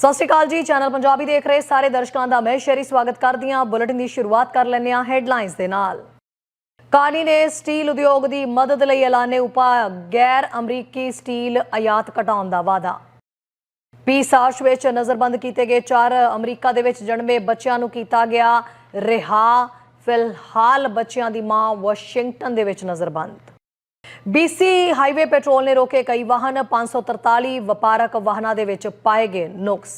ਸਤਿ ਸ਼੍ਰੀ ਅਕਾਲ ਜੀ ਚੈਨਲ ਪੰਜਾਬੀ ਦੇਖ ਰਹੇ ਸਾਰੇ ਦਰਸ਼ਕਾਂ ਦਾ ਮੈਂ ਸ਼ਰੀ ਸਵਾਗਤ ਕਰਦੀ ਹਾਂ। ਬੁਲੇਟਿਨ ਦੀ ਸ਼ੁਰੂਆਤ ਕਰ ਲੈਂਦੇ ਹਾਂ ਹੈਡਲਾਈਨਸ ਦੇ ਨਾਲ। ਕਾਨੀ ਨੇ ਸਟੀਲ ਉਦਯੋਗ ਦੀ ਮਦਦ ਲਈ ਐਲਾਨੇ ਉਪਾਅ ਗੈਰ ਅਮਰੀਕੀ ਸਟੀਲ ਆਯਾਤ ਘਟਾਉਣ ਦਾ ਵਾਅਦਾ। ਪੀਸਾਸ਼ ਵਿੱਚ ਨਜ਼ਰਬੰਦ ਕੀਤੇ ਗਏ ਚਾਰ ਅਮਰੀਕਾ ਦੇ ਵਿੱਚ ਜਨਮੇ ਬੱਚਿਆਂ ਨੂੰ ਕੀਤਾ ਗਿਆ ਰਿਹਾ। ਫਿਲਹਾਲ ਬੱਚਿਆਂ ਦੀ ਮਾਂ ਵਾਸ਼ਿੰਗਟਨ ਦੇ ਵਿੱਚ ਨਜ਼ਰਬੰਦ। ਬੀਸੀ ਹਾਈਵੇ ਪੈਟਰੋਲ ਨੇ ਰੋਕੇ ਕਈ ਵਾਹਨ। 543 ਵਪਾਰਕ ਵਾਹਨਾਂ ਦੇ ਵਿੱਚ ਪਾਏ ਗਏ ਨੁਕਸ।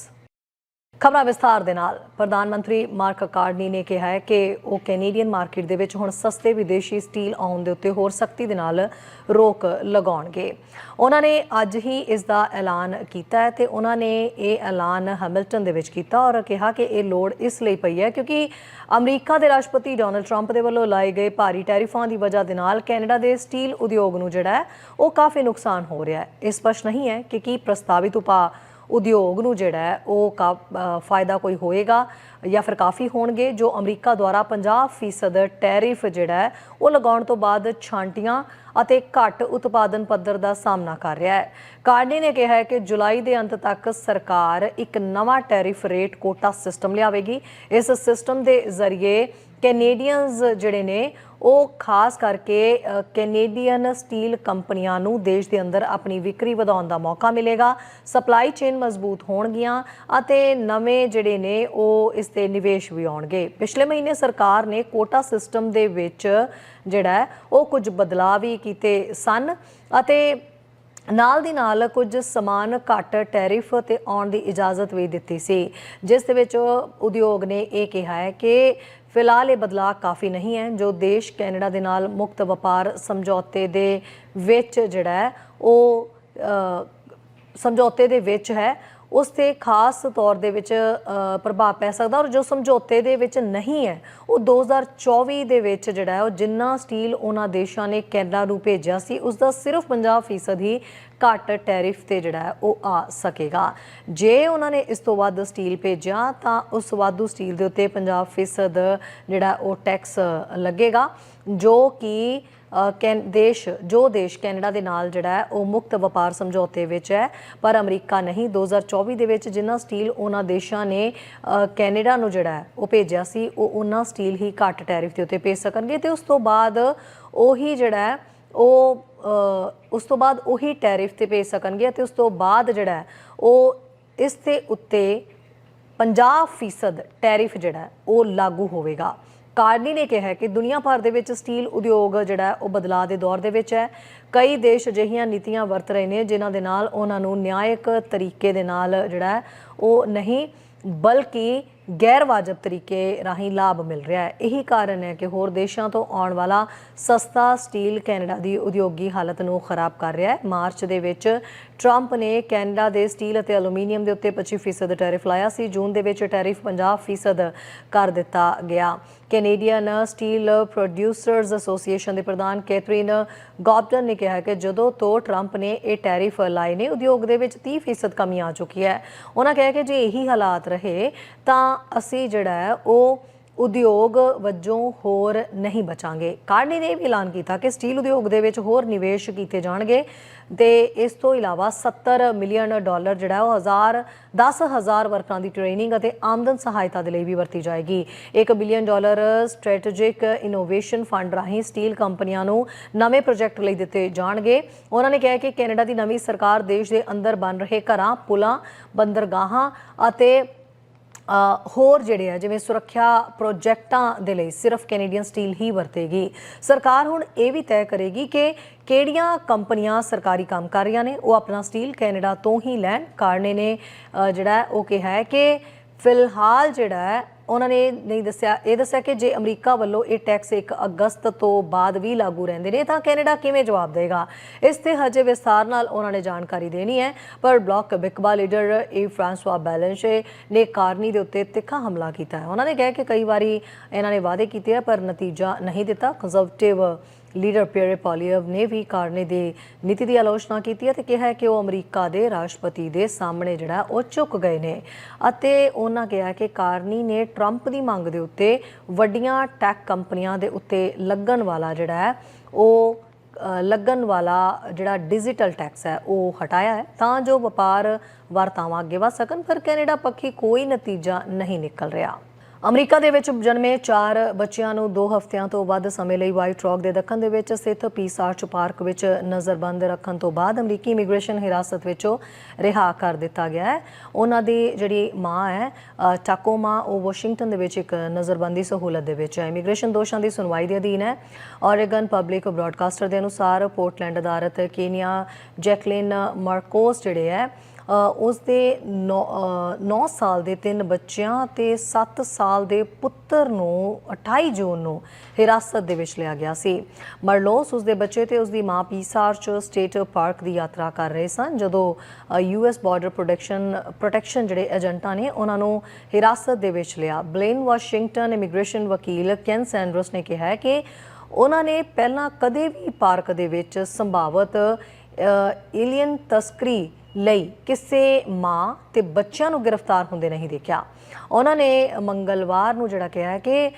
ਖਬਰਾਂ ਵਿਸਥਾਰ ਦੇ ਨਾਲ ਪ੍ਰਧਾਨ ਮੰਤਰੀ ਮਾਰਕ ਕਾਰਡਨੀ ਨੇ ਕਿਹਾ ਹੈ ਕਿ ਉਹ ਕੈਨੇਡੀਅਨ ਮਾਰਕੀਟ ਦੇ ਵਿੱਚ ਹੁਣ ਸਸਤੇ ਵਿਦੇਸ਼ੀ ਸਟੀਲ ਆਉਣ ਦੇ ਉੱਤੇ ਹੋਰ ਸਖਤੀ ਦੇ ਨਾਲ ਰੋਕ ਲਗਾਉਣਗੇ। ਉਹਨਾਂ ਨੇ ਅੱਜ ਹੀ ਇਸ ਦਾ ਐਲਾਨ ਕੀਤਾ ਹੈ ਤੇ ਉਹਨਾਂ ਨੇ ਇਹ ਐਲਾਨ ਹੈਮਿਲਟਨ ਦੇ ਵਿੱਚ ਕੀਤਾ ਔਰ ਕਿਹਾ ਕਿ ਇਹ ਲੋੜ ਇਸ ਲਈ ਪਈ ਹੈ ਕਿਉਂਕਿ ਅਮਰੀਕਾ ਦੇ ਰਾਸ਼ਟਰਪਤੀ ਡੋਨਲਡ ਟਰੰਪ ਦੇ ਵੱਲੋਂ ਲਾਏ ਗਏ ਭਾਰੀ ਟੈਰਿਫਾਂ ਦੀ ਵਜ੍ਹਾ ਦੇ ਨਾਲ ਕੈਨੇਡਾ ਦੇ ਸਟੀਲ ਉਦਯੋਗ ਨੂੰ ਜਿਹੜਾ ਹੈ ਉਹ ਕਾਫੀ ਨੁਕਸਾਨ ਹੋ ਰਿਹਾ ਹੈ। ਇਹ ਸਪਸ਼ਟ ਨਹੀਂ ਹੈ ਕਿ ਕੀ ਪ੍ਰਸਤਾਵਿਤ ਉਪਾਅ ਉਦਯੋਗ ਨੂੰ ਜਿਹੜਾ ਹੈ ਉਹ ਕਾ ਫਾਇਦਾ ਕੋਈ ਹੋਏਗਾ ਜਾਂ ਫਿਰ ਕਾਫੀ ਹੋਣਗੇ, ਜੋ ਅਮਰੀਕਾ ਦੁਆਰਾ 50% ਟੈਰਿਫ ਜਿਹੜਾ ਹੈ ਉਹ ਲਗਾਉਣ ਤੋਂ ਬਾਅਦ ਛਾਂਟੀਆਂ ਅਤੇ ਘੱਟ ਉਤਪਾਦਨ ਪੱਧਰ ਦਾ ਸਾਹਮਣਾ ਕਰ ਰਿਹਾ ਹੈ। ਕਾਰਨੀ ਨੇ ਕਿਹਾ ਹੈ ਕਿ ਜੁਲਾਈ ਦੇ ਅੰਤ ਤੱਕ ਸਰਕਾਰ ਇੱਕ ਨਵਾਂ ਟੈਰਿਫ ਰੇਟ ਕੋਟਾ ਸਿਸਟਮ ਲਿਆਵੇਗੀ। ਇਸ ਸਿਸਟਮ ਦੇ ਜ਼ਰੀਏ ਕੈਨੇਡੀਅਨਸ ਜਿਹੜੇ ਨੇ, ਉਹ ਖਾਸ ਕਰਕੇ ਕੈਨੇਡੀਅਨ ਸਟੀਲ ਕੰਪਨੀਆਂ ਨੂੰ ਦੇਸ਼ ਦੇ ਅੰਦਰ ਆਪਣੀ ਵਿਕਰੀ ਵਧਾਉਣ ਦਾ ਮੌਕਾ ਮਿਲੇਗਾ। ਸਪਲਾਈ ਚੇਨ ਮਜ਼ਬੂਤ ਹੋਣਗੀਆਂ ਅਤੇ ਨਵੇਂ ਜਿਹੜੇ ਨੇ, ਉਹ ਇਸ ਤੇ ਨਿਵੇਸ਼ ਵੀ ਆਉਣਗੇ। ਪਿਛਲੇ ਮਹੀਨੇ ਸਰਕਾਰ ਨੇ ਕੋਟਾ ਸਿਸਟਮ ਦੇ ਵਿੱਚ ਜਿਹੜਾ ਉਹ ਕੁਝ ਬਦਲਾਅ ਵੀ ਕੀਤੇ ਸਨ ਅਤੇ ਨਾਲ ਦੀ ਨਾਲ ਕੁਝ ਸਮਾਨ ਘੱਟ ਟੈਰਿਫ ਤੇ ਆਉਣ ਦੀ ਇਜਾਜ਼ਤ ਵੀ ਦਿੱਤੀ ਸੀ। ਜਿਸ ਦੇ ਵਿੱਚ ਉਦਯੋਗ ਨੇ ਇਹ ਕਿਹਾ ਹੈ ਕਿ ਫਿਲਹਾਲ ਇਹ ਬਦਲਾਅ ਕਾਫੀ ਨਹੀਂ ਹੈ। ਜੋ ਦੇਸ਼ ਕੈਨੇਡਾ ਦੇ ਨਾਲ ਮੁਕਤ ਵਪਾਰ ਸਮਝੌਤੇ ਦੇ ਵਿੱਚ ਜਿਹੜਾ ਹੈ, ਉਹ ਸਮਝੌਤੇ ਦੇ ਵਿੱਚ ਹੈ। ਉਸ ਤੇ ਖਾਸ ਤੌਰ ਦੇ ਵਿੱਚ ਪ੍ਰਭਾਵ ਪੈ ਸਕਦਾ ਔਰ ਜੋ ਸਮਝੌਤੇ ਦੇ ਵਿੱਚ ਨਹੀਂ ਹੈ, ਉਹ 2024 ਦੇ ਵਿੱਚ ਜਿਹੜਾ ਹੈ, ਉਹ ਜਿੰਨਾ ਸਟੀਲ ਉਹਨਾਂ ਦੇਸ਼ਾਂ ਨੇ ਕੈਨੇਡਾ ਨੂੰ ਭੇਜਿਆ ਸੀ ਉਸ ਦਾ ਸਿਰਫ 50% ਹੀ ਘੱਟ ਟੈਰਿਫ ਤੇ ਜਿਹੜਾ ਉਹ ਆ ਸਕੇਗਾ। ਜੇ ਉਹਨਾਂ ਨੇ ਇਸ ਤੋਂ ਵੱਧ ਸਟੀਲ ਭੇਜਿਆ, ਤਾਂ ਉਸ ਵਾਧੂ ਸਟੀਲ ਦੇ ਉੱਤੇ 50% ਜਿਹੜਾ ਉਹ ਟੈਕਸ ਲੱਗੇਗਾ, ਜੋ ਕਿ ਕੈਨ, ਦੇਸ਼, ਜੋ ਦੇਸ਼ ਕੈਨੇਡਾ ਦੇ ਨਾਲ ਜਿਹੜਾ ਹੈ ਉਹ ਮੁਕਤ ਵਪਾਰ ਸਮਝੌਤੇ ਵਿੱਚ ਹੈ। ਪਰ ਅਮਰੀਕਾ ਨਹੀਂ 2024 ਦੇ ਵਿੱਚ ਜਿੰਨਾ ਸਟੀਲ ਉਹਨਾਂ ਦੇਸ਼ਾਂ ਨੇ ਕੈਨੇਡਾ ਨੂੰ ਜਿਹੜਾ ਹੈ ਉਹ ਭੇਜਿਆ ਸੀ, ਉਹ ਉਹਨਾਂ ਸਟੀਲ ਹੀ ਘੱਟ ਟੈਰਿਫ ਦੇ ਉੱਤੇ ਭੇਜ ਸਕਣਗੇ ਤੇ ਉਸ ਤੋਂ ਬਾਅਦ ਉਹੀ ਜਿਹੜਾ ਹੈ ਉਹ ਉਸ ਤੋਂ ਬਾਅਦ ਉਹੀ ਟੈਰਿਫ ਤੇ ਭੇਜ ਸਕਣਗੇ ਅਤੇ ਉਸ ਤੋਂ ਬਾਅਦ ਜਿਹੜਾ ਉਹ ਇਸ ਦੇ ਉੱਤੇ 50% ਟੈਰਿਫ ਜਿਹੜਾ ਉਹ ਲਾਗੂ ਹੋਵੇਗਾ। ਕਾਰਨੀ ਨੇ ਕਿਹਾ ਕਿ ਦੁਨੀਆ ਭਰ ਦੇ ਵਿੱਚ ਸਟੀਲ ਉਦਯੋਗ ਜਿਹੜਾ ਉਹ ਬਦਲਾਅ ਦੇ ਦੌਰ ਦੇ ਵਿੱਚ ਹੈ। ਕਈ ਦੇਸ਼ ਅਜਿਹੀਆਂ ਨੀਤੀਆਂ ਵਰਤ ਰਹੇ ਨੇ ਜਿਨ੍ਹਾਂ ਦੇ ਨਾਲ ਉਹਨਾਂ ਨੂੰ ਨਿਆਇਕ ਤਰੀਕੇ ਦੇ ਨਾਲ ਜਿਹੜਾ ਉਹ ਨਹੀਂ, ਬਲਕਿ ਗੈਰ ਵਾਜਬ ਤਰੀਕੇ ਰਾਹੀਂ ਲਾਭ ਮਿਲ ਰਿਹਾ ਹੈ। ਇਹੀ ਕਾਰਨ ਹੈ ਕਿ ਹੋਰ ਦੇਸ਼ਾਂ ਤੋਂ ਆਉਣ ਵਾਲਾ ਸਸਤਾ ਸਟੀਲ ਕੈਨੇਡਾ ਦੀ ਉਦਯੋਗੀ ਹਾਲਤ ਨੂੰ ਖਰਾਬ ਕਰ ਰਿਹਾ ਹੈ। ਮਾਰਚ ਦੇ ਵਿੱਚ ਟਰੰਪ ਨੇ ਕੈਨੇਡਾ ਦੇ ਸਟੀਲ ਅਤੇ ਐਲੂਮੀਨੀਅਮ ਦੇ ਉੱਤੇ 25% ਟੈਰਿਫ ਲਾਇਆ ਸੀ। ਜੂਨ ਦੇ ਵਿੱਚ ਟੈਰਿਫ 50% ਕਰ ਦਿੱਤਾ ਗਿਆ। ਕੈਨੇਡੀਅਨ ਸਟੀਲ ਪ੍ਰੋਡਿਊਸਰਸ ਐਸੋਸੀਏਸ਼ਨ ਦੇ ਪ੍ਰਧਾਨ ਕੈਥਰੀਨ ਗੌਬਟਨ ਨੇ ਕਿਹਾ ਕਿ ਜਦੋਂ ਤੋਂ ਟਰੰਪ ਨੇ ਇਹ ਟੈਰਿਫ ਲਾਏ ਨੇ, ਉਦਯੋਗ ਦੇ ਵਿੱਚ 30% ਕਮੀ ਆ ਚੁੱਕੀ ਹੈ। ਉਹਨਾਂ ਕਿਹਾ ਕਿ ਜੇ ਇਹੀ ਹਾਲਾਤ ਰਹੇ, ਤਾਂ ਅਸੀਂ ਜਿਹੜਾ ਹੈ, ਉਹ ਉਦਯੋਗ ਵਜੋਂ ਹੋਰ ਨਹੀਂ ਬਚਾਂਗੇ। ਕਾਰਨੀ ਨੇ ਇਹ ਵੀ ਐਲਾਨ ਕੀਤਾ ਕਿ ਸਟੀਲ ਉਦਯੋਗ ਦੇ ਵਿੱਚ ਹੋਰ ਨਿਵੇਸ਼ ਕੀਤੇ ਜਾਣਗੇ ਤੇ ਇਸ ਤੋਂ ਇਲਾਵਾ 70 ਮਿਲੀਅਨ ਡਾਲਰ ਜਿਹੜਾ ਉਹ ਹਜ਼ਾਰ 10000 ਵਰਕਰਾਂ ਦੀ ਟ੍ਰੇਨਿੰਗ ਅਤੇ ਆਮਦਨ ਸਹਾਇਤਾ ਦੇ ਲਈ ਵੀ ਵਰਤੀ ਜਾਏਗੀ। 1 billion dollar strategic innovation fund ਰਾਹੀਂ ਸਟੀਲ ਕੰਪਨੀਆਂ ਨੂੰ ਨਵੇਂ ਪ੍ਰੋਜੈਕਟ ਲਈ ਦਿੱਤੇ ਜਾਣਗੇ। ਉਹਨਾਂ ਨੇ ਕਿਹਾ ਕਿ ਕੈਨੇਡਾ ਦੀ ਨਵੀਂ ਸਰਕਾਰ ਦੇਸ਼ ਦੇ ਅੰਦਰ ਬਣ ਰਹੇ ਘਰਾਂ, ਪੁਲਾਂ, ਬੰਦਰਗਾਹਾਂ ਅਤੇ ਹੋਰ ਜਿਹੜੇ ਆ, ਜਿਵੇਂ ਸੁਰੱਖਿਆ ਪ੍ਰੋਜੈਕਟਾਂ ਦੇ ਲਈ ਸਿਰਫ ਕੈਨੇਡੀਅਨ ਸਟੀਲ ਹੀ ਵਰਤੇਗੀ। ਸਰਕਾਰ ਹੁਣ ਇਹ ਵੀ ਤੈਅ ਕਰੇਗੀ ਕਿ ਕਿਹੜੀਆਂ ਕੰਪਨੀਆਂ ਸਰਕਾਰੀ ਕੰਮ ਕਰ ਰਹੀਆਂ ਨੇ, ਉਹ ਆਪਣਾ ਸਟੀਲ ਕੈਨੇਡਾ ਤੋਂ ਹੀ ਲੈਣ। ਕਾਰਨੇ ਨੇ ਜਿਹੜਾ ਉਹ ਕਿਹਾ ਹੈ ਕਿ ਫਿਲਹਾਲ ਜਿਹੜਾ ਹੈ ਉਹਨਾਂ ਨੇ ਨਹੀਂ ਦੱਸਿਆ, ਇਹ ਦੱਸਿਆ ਕਿ ਜੇ ਅਮਰੀਕਾ ਵੱਲੋਂ ਇਹ ਟੈਕਸ 1 ਅਗਸਤ ਤੋਂ ਬਾਅਦ ਵੀ ਲਾਗੂ ਰਹਿੰਦੇ ਨੇ, ਤਾਂ ਕੈਨੇਡਾ ਕਿਵੇਂ ਜਵਾਬ ਦੇਗਾ? ਇਸ ਤੇ ਹਜੇ ਵਿਸਥਾਰ ਨਾਲ ਉਹਨਾਂ ਨੇ ਜਾਣਕਾਰੀ ਦੇਣੀ ਹੈ, ਪਰ ਬਲਾਕ ਬਿਕਬਾ ਲੀਡਰ ਏ ਫ੍ਰਾਂਸਵਾ ਬੈਲੈਂਸ਼ੇ ਨੇ ਕਾਰਨੀ ਦੇ ਉੱਤੇ ਤਿੱਖਾ ਹਮਲਾ ਕੀਤਾ ਹੈ। ਉਹਨਾਂ ਨੇ ਕਿਹਾ ਕਿ ਕਈ ਵਾਰੀ ਇਹਨਾਂ ਨੇ ਵਾਅਦੇ ਕੀਤੇ ਆ, ਪਰ ਨਤੀਜਾ ਨਹੀਂ ਦਿੱਤਾ। ਕੰਜ਼ਰਵੇਟਿਵ ਲੀਡਰ ਪੀਅਰ ਪੋਲੀਅਵ ਨੇ ਵੀ ਕਾਰਨੇ ਦੀ ਨੀਤੀ ਦੀ ਆਲੋਚਨਾ ਕੀਤੀ ਹੈ ਤੇ ਕਿਹਾ ਹੈ ਕਿ ਉਹ ਅਮਰੀਕਾ ਦੇ ਰਾਸ਼ਟਰਪਤੀ ਦੇ ਸਾਹਮਣੇ ਜਿਹੜਾ, ਉਹ ਝੁਕ ਗਏ ਨੇ। ਅਤੇ ਉਹਨਾਂ ਕਿਹਾ ਕਿ ਕਾਰਨੀ ਨੇ ਟਰੰਪ ਦੀ ਮੰਗ ਦੇ ਉੱਤੇ ਵੱਡੀਆਂ ਟੈਕ ਕੰਪਨੀਆਂ ਦੇ ਉੱਤੇ ਲੱਗਣ ਵਾਲਾ ਜਿਹੜਾ ਹੈ, ਉਹ ਲੱਗਣ ਵਾਲਾ ਜਿਹੜਾ ਡਿਜੀਟਲ ਟੈਕਸ ਹੈ, ਉਹ ਹਟਾਇਆ ਹੈ। ਤਾਂ ਜੋ ਵਪਾਰ ਵਾਰਤਾਵਾਂ ਅੱਗੇ ਵਧ ਸਕਣ, ਪਰ ਕੈਨੇਡਾ ਪੱਖੀ ਕੋਈ ਨਤੀਜਾ ਨਹੀਂ ਨਿਕਲ ਰਿਹਾ। ਅਮਰੀਕਾ ਦੇ ਵਿੱਚ ਜਨਮੇ ਚਾਰ ਬੱਚਿਆਂ ਨੂੰ 2 ਹਫ਼ਤਿਆਂ ਤੋਂ ਵੱਧ ਸਮੇਂ ਲਈ ਵਾਈਟ ਰੌਕ ਦੇ ਦੱਖਣ ਦੇ ਵਿੱਚ ਸਥਿਤ ਪੀਸ ਆਰਚ ਪਾਰਕ ਵਿੱਚ ਨਜ਼ਰਬੰਦ ਰੱਖਣ ਤੋਂ ਬਾਅਦ ਅਮਰੀਕੀ ਇਮੀਗ੍ਰੇਸ਼ਨ ਹਿਰਾਸਤ ਵਿੱਚੋਂ ਰਿਹਾ ਕਰ ਦਿੱਤਾ ਗਿਆ ਹੈ। ਉਹਨਾਂ ਦੀ ਜਿਹੜੀ ਮਾਂ ਹੈ ਅ, ਟਾਕੋਮਾ ਉਹ ਵਾਸ਼ਿੰਗਟਨ ਦੇ ਵਿੱਚ ਇੱਕ ਨਜ਼ਰਬੰਦੀ ਸਹੂਲਤ ਦੇ ਵਿੱਚ ਹੈ। ਇਮੀਗ੍ਰੇਸ਼ਨ ਦੋਸ਼ਾਂ ਦੀ ਸੁਣਵਾਈ ਦੇ ਅਧੀਨ ਹੈ। ਔਰੇਗਨ ਪਬਲਿਕ ਬ੍ਰਾਡਕਾਸਟਰ ਦੇ ਅਨੁਸਾਰ ਪੋਰਟਲੈਂਡ ਅਦਾਲਤ ਕੇਨੀਆ ਜੈਕਲਿਨ ਮਾਰਕੋਸ ਜਿਹੜੇ ਹੈ ਉਸ ਦੇ 9 ਸਾਲ ਦੇ ਤਿੰਨ ਬੱਚਿਆਂ ਤੇ 7 ਸਾਲ ਦੇ ਪੁੱਤਰ ਨੂੰ 28 ਜੂਨ ਨੂੰ ਹਿਰਾਸਤ ਦੇ ਵਿੱਚ ਲਿਆ ਗਿਆ ਸੀ। ਮਰਲੋਸ ਉਸ ਦੇ ਬੱਚੇ ਤੇ ਉਸ ਦੀ ਮਾਂ ਪੀਸਾਰਚ ਸਟੇਟ ਪਾਰਕ ਦੀ ਯਾਤਰਾ ਕਰ ਰਹੇ ਸਨ, ਜਦੋਂ ਯੂਐਸ ਬਾਰਡਰ ਪ੍ਰੋਟੈਕਸ਼ਨ ਪ੍ਰੋਟੈਕਸ਼ਨ ਜਿਹੜੇ ਏਜੰਟਾਂ ਨੇ ਉਹਨਾਂ ਨੂੰ ਹਿਰਾਸਤ ਦੇ ਵਿੱਚ ਲਿਆ। ਬਲੇਨ ਵਾਸ਼ਿੰਗਟਨ ਇਮੀਗ੍ਰੇਸ਼ਨ ਵਕੀਲ ਕੈਨ ਸੈਂਡਰਸ ਨੇ ਕਿਹਾ ਹੈ ਕਿ ਉਹਨਾਂ ਨੇ ਪਹਿਲਾਂ ਕਦੇ ਵੀ ਪਾਰਕ ਦੇ ਵਿੱਚ ਸੰਭਾਵਤ ਏਲੀਅਨ ਤਸਕਰੀ ਲਈ ਕਿਸੇ ਮਾਂ ਤੇ ਬੱਚਿਆਂ ਨੂੰ ਗ੍ਰਿਫਤਾਰ ਹੁੰਦੇ ਨਹੀਂ ਦੇਖਿਆ। ਉਹਨਾਂ ਨੇ ਮੰਗਲਵਾਰ ਨੂੰ ਜਿਹੜਾ ਕਿਹਾ ਕਿ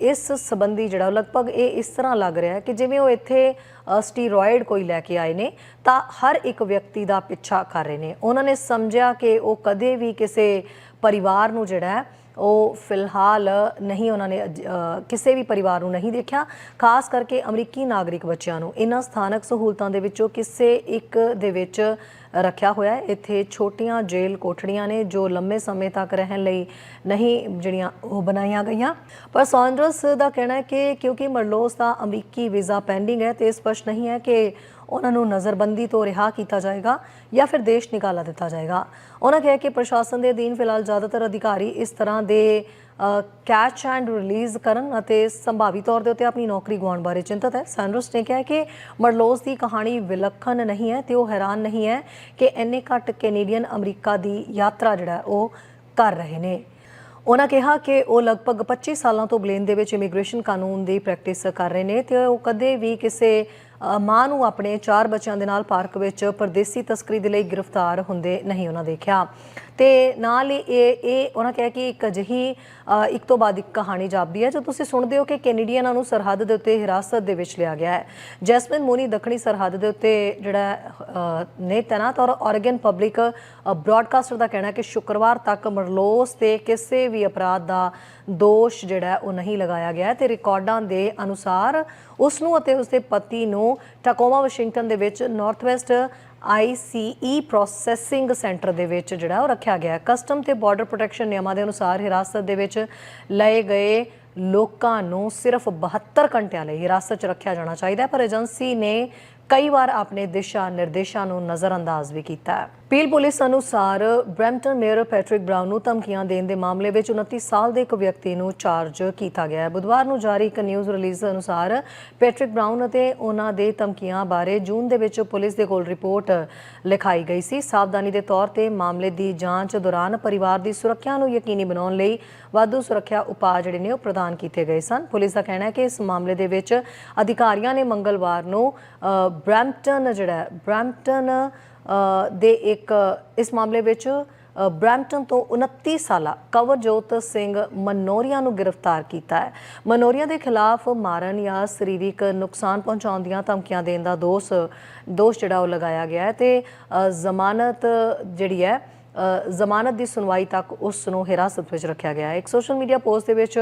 ਇਸ ਸੰਬੰਧੀ ਜਿਹੜਾ ਲਗਭਗ ਇਹ ਇਸ ਤਰ੍ਹਾਂ ਲੱਗ ਰਿਹਾ ਹੈ ਕਿ ਜਿਵੇਂ ਉਹ ਇੱਥੇ ਸਟੀਰੋਇਡ ਕੋਈ ਲੈ ਕੇ ਆਏ ਨੇ, ਤਾਂ ਹਰ ਇੱਕ ਵਿਅਕਤੀ ਦਾ ਪਿੱਛਾ ਕਰ ਰਹੇ ਨੇ। ਉਹਨਾਂ ਨੇ ਸਮਝਿਆ ਕਿ ਉਹ ਕਦੇ ਵੀ ਕਿਸੇ ਪਰਿਵਾਰ ਨੂੰ ਜਿਹੜਾ ਉਹ ਫਿਲਹਾਲ ਨਹੀਂ ਉਹਨਾਂ ਨੇ ਕਿਸੇ ਵੀ ਪਰਿਵਾਰ ਨੂੰ ਨਹੀਂ ਦੇਖਿਆ। ਖਾਸ ਕਰਕੇ ਅਮਰੀਕੀ ਨਾਗਰਿਕ ਬੱਚਿਆਂ ਨੂੰ। ਇਹਨਾਂ ਸਥਾਨਕ ਸਹੂਲਤਾਂ ਦੇ ਵਿੱਚੋਂ ਕਿਸੇ ਇੱਕ ਦੇ ਵਿੱਚ ਰੱਖਿਆ ਹੋਇਆ ਹੈ। ਇੱਥੇ ਛੋਟੀਆਂ ਜੇਲ੍ਹ ਕੋਠੜੀਆਂ ਨੇ ਜੋ ਲੰਮੇ ਸਮੇਂ ਤੱਕ ਰਹਿਣ ਲਈ ਨਹੀਂ ਜਿਹੜੀਆਂ ਉਹ ਬਣਾਈਆਂ ਗਈਆਂ। ਪਰ ਸੌਂਡਰਸ ਦਾ ਕਹਿਣਾ ਹੈ ਕਿ ਕਿਉਂਕਿ ਮਰਲੋਸ ਦਾ ਅਮਰੀਕੀ ਵੀਜ਼ਾ ਪੈਂਡਿੰਗ ਹੈ, ਤੇ ਸਪਸ਼ਟ ਨਹੀਂ ਹੈ ਕਿ ਉਹਨਾਂ ਨੂੰ ਨਜ਼ਰਬੰਦੀ ਤੋਂ ਰਿਹਾ ਕੀਤਾ ਜਾਏਗਾ ਜਾਂ ਫਿਰ ਦੇਸ਼ ਨਿਕਾਲਾ ਦਿੱਤਾ ਜਾਏਗਾ। ਉਹਨਾਂ ਕਿਹਾ ਕਿ ਪ੍ਰਸ਼ਾਸਨ ਦੇ ਅਧੀਨ ਫਿਲਹਾਲ ਜ਼ਿਆਦਾਤਰ ਅਧਿਕਾਰੀ ਇਸ ਤਰ੍ਹਾਂ ਦੇ ਕੈਚ ਐਂਡ ਰਿਲੀਜ਼ ਕਰਨ ਅਤੇ ਸੰਭਾਵੀ ਤੌਰ ਦੇ ਉੱਤੇ ਆਪਣੀ ਨੌਕਰੀ ਗਵਾਉਣ ਬਾਰੇ ਚਿੰਤਤ ਹੈ। ਸੈਂਡਰਸ ਨੇ ਕਿਹਾ ਕਿ ਮਰਲੋਸ ਦੀ ਕਹਾਣੀ ਵਿਲੱਖਣ ਨਹੀਂ ਹੈ ਤੇ ਉਹ ਹੈਰਾਨ ਨਹੀਂ ਹੈ ਕਿ ਇੰਨੇ ਘੱਟ ਕੈਨੇਡੀਅਨ ਅਮਰੀਕਾ ਦੀ ਯਾਤਰਾ ਜਿਹੜਾ ਉਹ ਕਰ ਰਹੇ ਨੇ। ਉਹਨਾਂ ਕਿਹਾ ਕਿ ਉਹ ਲਗਭਗ 25 ਸਾਲਾਂ ਤੋਂ ਬਲੇਨ ਦੇ ਵਿੱਚ ਇਮੀਗ੍ਰੇਸ਼ਨ ਕਾਨੂੰਨ ਦੀ ਪ੍ਰੈਕਟਿਸ ਕਰ ਰਹੇ ਨੇ ਤੇ ਉਹ ਕਦੇ ਵੀ ਕਿਸੇ ਮਾਂ ਨੂੰ ਆਪਣੇ ਚਾਰ ਬੱਚਿਆਂ ਦੇ ਨਾਲ ਪਾਰਕ ਵਿੱਚ ਪਰਦੇਸੀ ਤਸਕਰੀ ਦੇ ਲਈ ਗ੍ਰਿਫਤਾਰ ਹੁੰਦੇ ਨਹੀਂ ਉਹਨਾਂ ਦੇਖਿਆ। ਤੇ ਨਾਲ ਹੀ ਇਹ ਇਹ ਉਹਨਾਂ ਕਿਹਾ ਕਿ ਇੱਕ ਅਜਿਹੀ ਇੱਕ ਤੋਂ ਬਾਅਦ ਇੱਕ ਕਹਾਣੀ ਜਾਪਦੀ ਹੈ ਜੋ ਤੁਸੀਂ ਸੁਣਦੇ ਹੋ ਕਿ ਕੈਨੇਡੀਅਨਾਂ ਨੂੰ ਸਰਹੱਦ ਦੇ ਉੱਤੇ ਹਿਰਾਸਤ ਦੇ ਵਿੱਚ ਲਿਆ ਗਿਆ ਹੈ। ਜੈਸਮਿਨ ਮੋਨੀ ਦੱਖਣੀ ਸਰਹੱਦ ਦੇ ਉੱਤੇ ਜਿਹੜਾ ਨੇ ਤੈਨਾਤ ਔਰ ਔਰਗਨ ਪਬਲਿਕ ਬ੍ਰਾਡਕਾਸਟਰ ਦਾ ਕਹਿਣਾ ਕਿ ਸ਼ੁੱਕਰਵਾਰ ਤੱਕ ਮਰਲੋਸ ਤੇ ਕਿਸੇ ਵੀ ਅਪਰਾਧ ਦਾ ਦੋਸ਼ ਜਿਹੜਾ ਉਹ ਨਹੀਂ ਲਗਾਇਆ ਗਿਆ ਹੈ ਤੇ ਰਿਕਾਰਡਾਂ ਦੇ ਅਨੁਸਾਰ ਉਸ ਨੂੰ ਅਤੇ ਉਸਦੇ ਪਤੀ ਨੂੰ ਟਕੋਮਾ, ਵਾਸ਼ਿੰਗਟਨ ਦੇ ਵਿੱਚ north west ICE processing centre ਦੇ ਵਿੱਚ ਜਿਹੜਾ ਉਹ ਰੱਖਿਆ ਗਿਆ ਕਸਟਮ ਤੇ ਬਾਰਡਰ ਪ੍ਰੋਟੈਕਸ਼ਨ ਨਿਯਮਾਂ ਦੇ ਅਨੁਸਾਰ ਹਿਰਾਸਤ ਦੇ ਵਿੱਚ ਲਏ ਗਏ ਲੋਕਾਂ ਨੂੰ ਸਿਰਫ 72 ਘੰਟਿਆਂ ਲਈ ਹਿਰਾਸਤ 'ਚ ਰੱਖਿਆ ਜਾਣਾ ਚਾਹੀਦਾ ਪਰ ਏਜੰਸੀ ਨੇ ਕਈ ਵਾਰ ਆਪਣੇ ਦਿਸ਼ਾ ਨਿਰਦੇਸ਼ਾਂ ਨੂੰ ਨਜ਼ਰਅੰਦਾਜ਼ ਵੀ ਕੀਤਾ ਹੈ। ਪੀਲ ਪੁਲਿਸ ਅਨੁਸਾਰ ਬ੍ਰੈਂਟਨ ਮੇਅਰ ਪੈਟਰਿਕ ਬ੍ਰਾਊਨ ਨੂੰ ਧਮਕੀਆਂ ਦੇਣ ਦੇ ਮਾਮਲੇ ਵਿੱਚ 29 ਸਾਲ ਦੇ ਇੱਕ ਵਿਅਕਤੀ ਨੂੰ ਚਾਰਜ ਕੀਤਾ ਗਿਆ ਹੈ। ਬੁੱਧਵਾਰ ਨੂੰ ਜਾਰੀ ਇੱਕ ਨਿਊਜ਼ ਰਿਲੀਜ਼ ਅਨੁਸਾਰ ਪੈਟਰਿਕ ਬ੍ਰਾਊਨ ਅਤੇ ਉਹਨਾਂ ਦੇ ਧਮਕੀਆਂ ਬਾਰੇ ਜੂਨ ਦੇ ਵਿੱਚ ਪੁਲਿਸ ਦੇ ਕੋਲ ਰਿਪੋਰਟ ਲਿਖਾਈ ਗਈ ਸੀ। ਸਾਵਧਾਨੀ ਦੇ ਤੌਰ ਤੇ ਮਾਮਲੇ ਦੀ ਜਾਂਚ ਦੌਰਾਨ ਪਰਿਵਾਰ ਦੀ ਸੁਰੱਖਿਆ ਨੂੰ ਯਕੀਨੀ ਬਣਾਉਣ ਲਈ ਵਾਧੂ ਸੁਰੱਖਿਆ ਉਪਾਅ ਜਿਹੜੇ ਨੇ ਉਹ ਪ੍ਰਦਾਨ ਕੀਤੇ ਗਏ ਸਨ। ਪੁਲਿਸ ਦਾ ਕਹਿਣਾ ਹੈ ਕਿ ਇਸ ਮਾਮਲੇ ਦੇ ਵਿੱਚ ਅਧਿਕਾਰੀਆਂ ਨੇ ਮੰਗਲਵਾਰ ਨੂੰ ਅ, ਜਿਹੜਾ ਹੈ, ਦੇ ਇੱਕ ਇਸ ਮਾਮਲੇ ਵਿੱਚ ਅ, ਤੋਂ 29 ਸਾਲਾ ਕਵਰਜੋਤ ਸਿੰਘ ਮਨੋਰੀਆ ਨੂੰ ਗ੍ਰਿਫਤਾਰ ਕੀਤਾ ਹੈ। ਮਨੋਰੀਆ ਦੇ ਖਿਲਾਫ ਮਾਰਨ ਜਾਂ ਸਰੀਰਕ ਨੁਕਸਾਨ ਪਹੁੰਚਾਉਣ ਦੀਆਂ ਧਮਕੀਆਂ ਦੇਣ ਦਾ ਦੋਸ਼ ਦੋਸ਼ ਜਿਹੜਾ ਉਹ ਲਗਾਇਆ ਗਿਆ ਹੈ ਤੇ ਜ਼ਮਾਨਤ ਜਿਹੜੀ ਹੈ ਜ਼ਮਾਨਤ ਦੀ ਸੁਣਵਾਈ ਤੱਕ ਉਸ ਨੂੰ ਹਿਰਾਸਤ ਵਿੱਚ ਰੱਖਿਆ ਗਿਆ ਹੈ। ਇੱਕ ਸੋਸ਼ਲ ਮੀਡੀਆ ਪੋਸਟ ਦੇ ਵਿੱਚ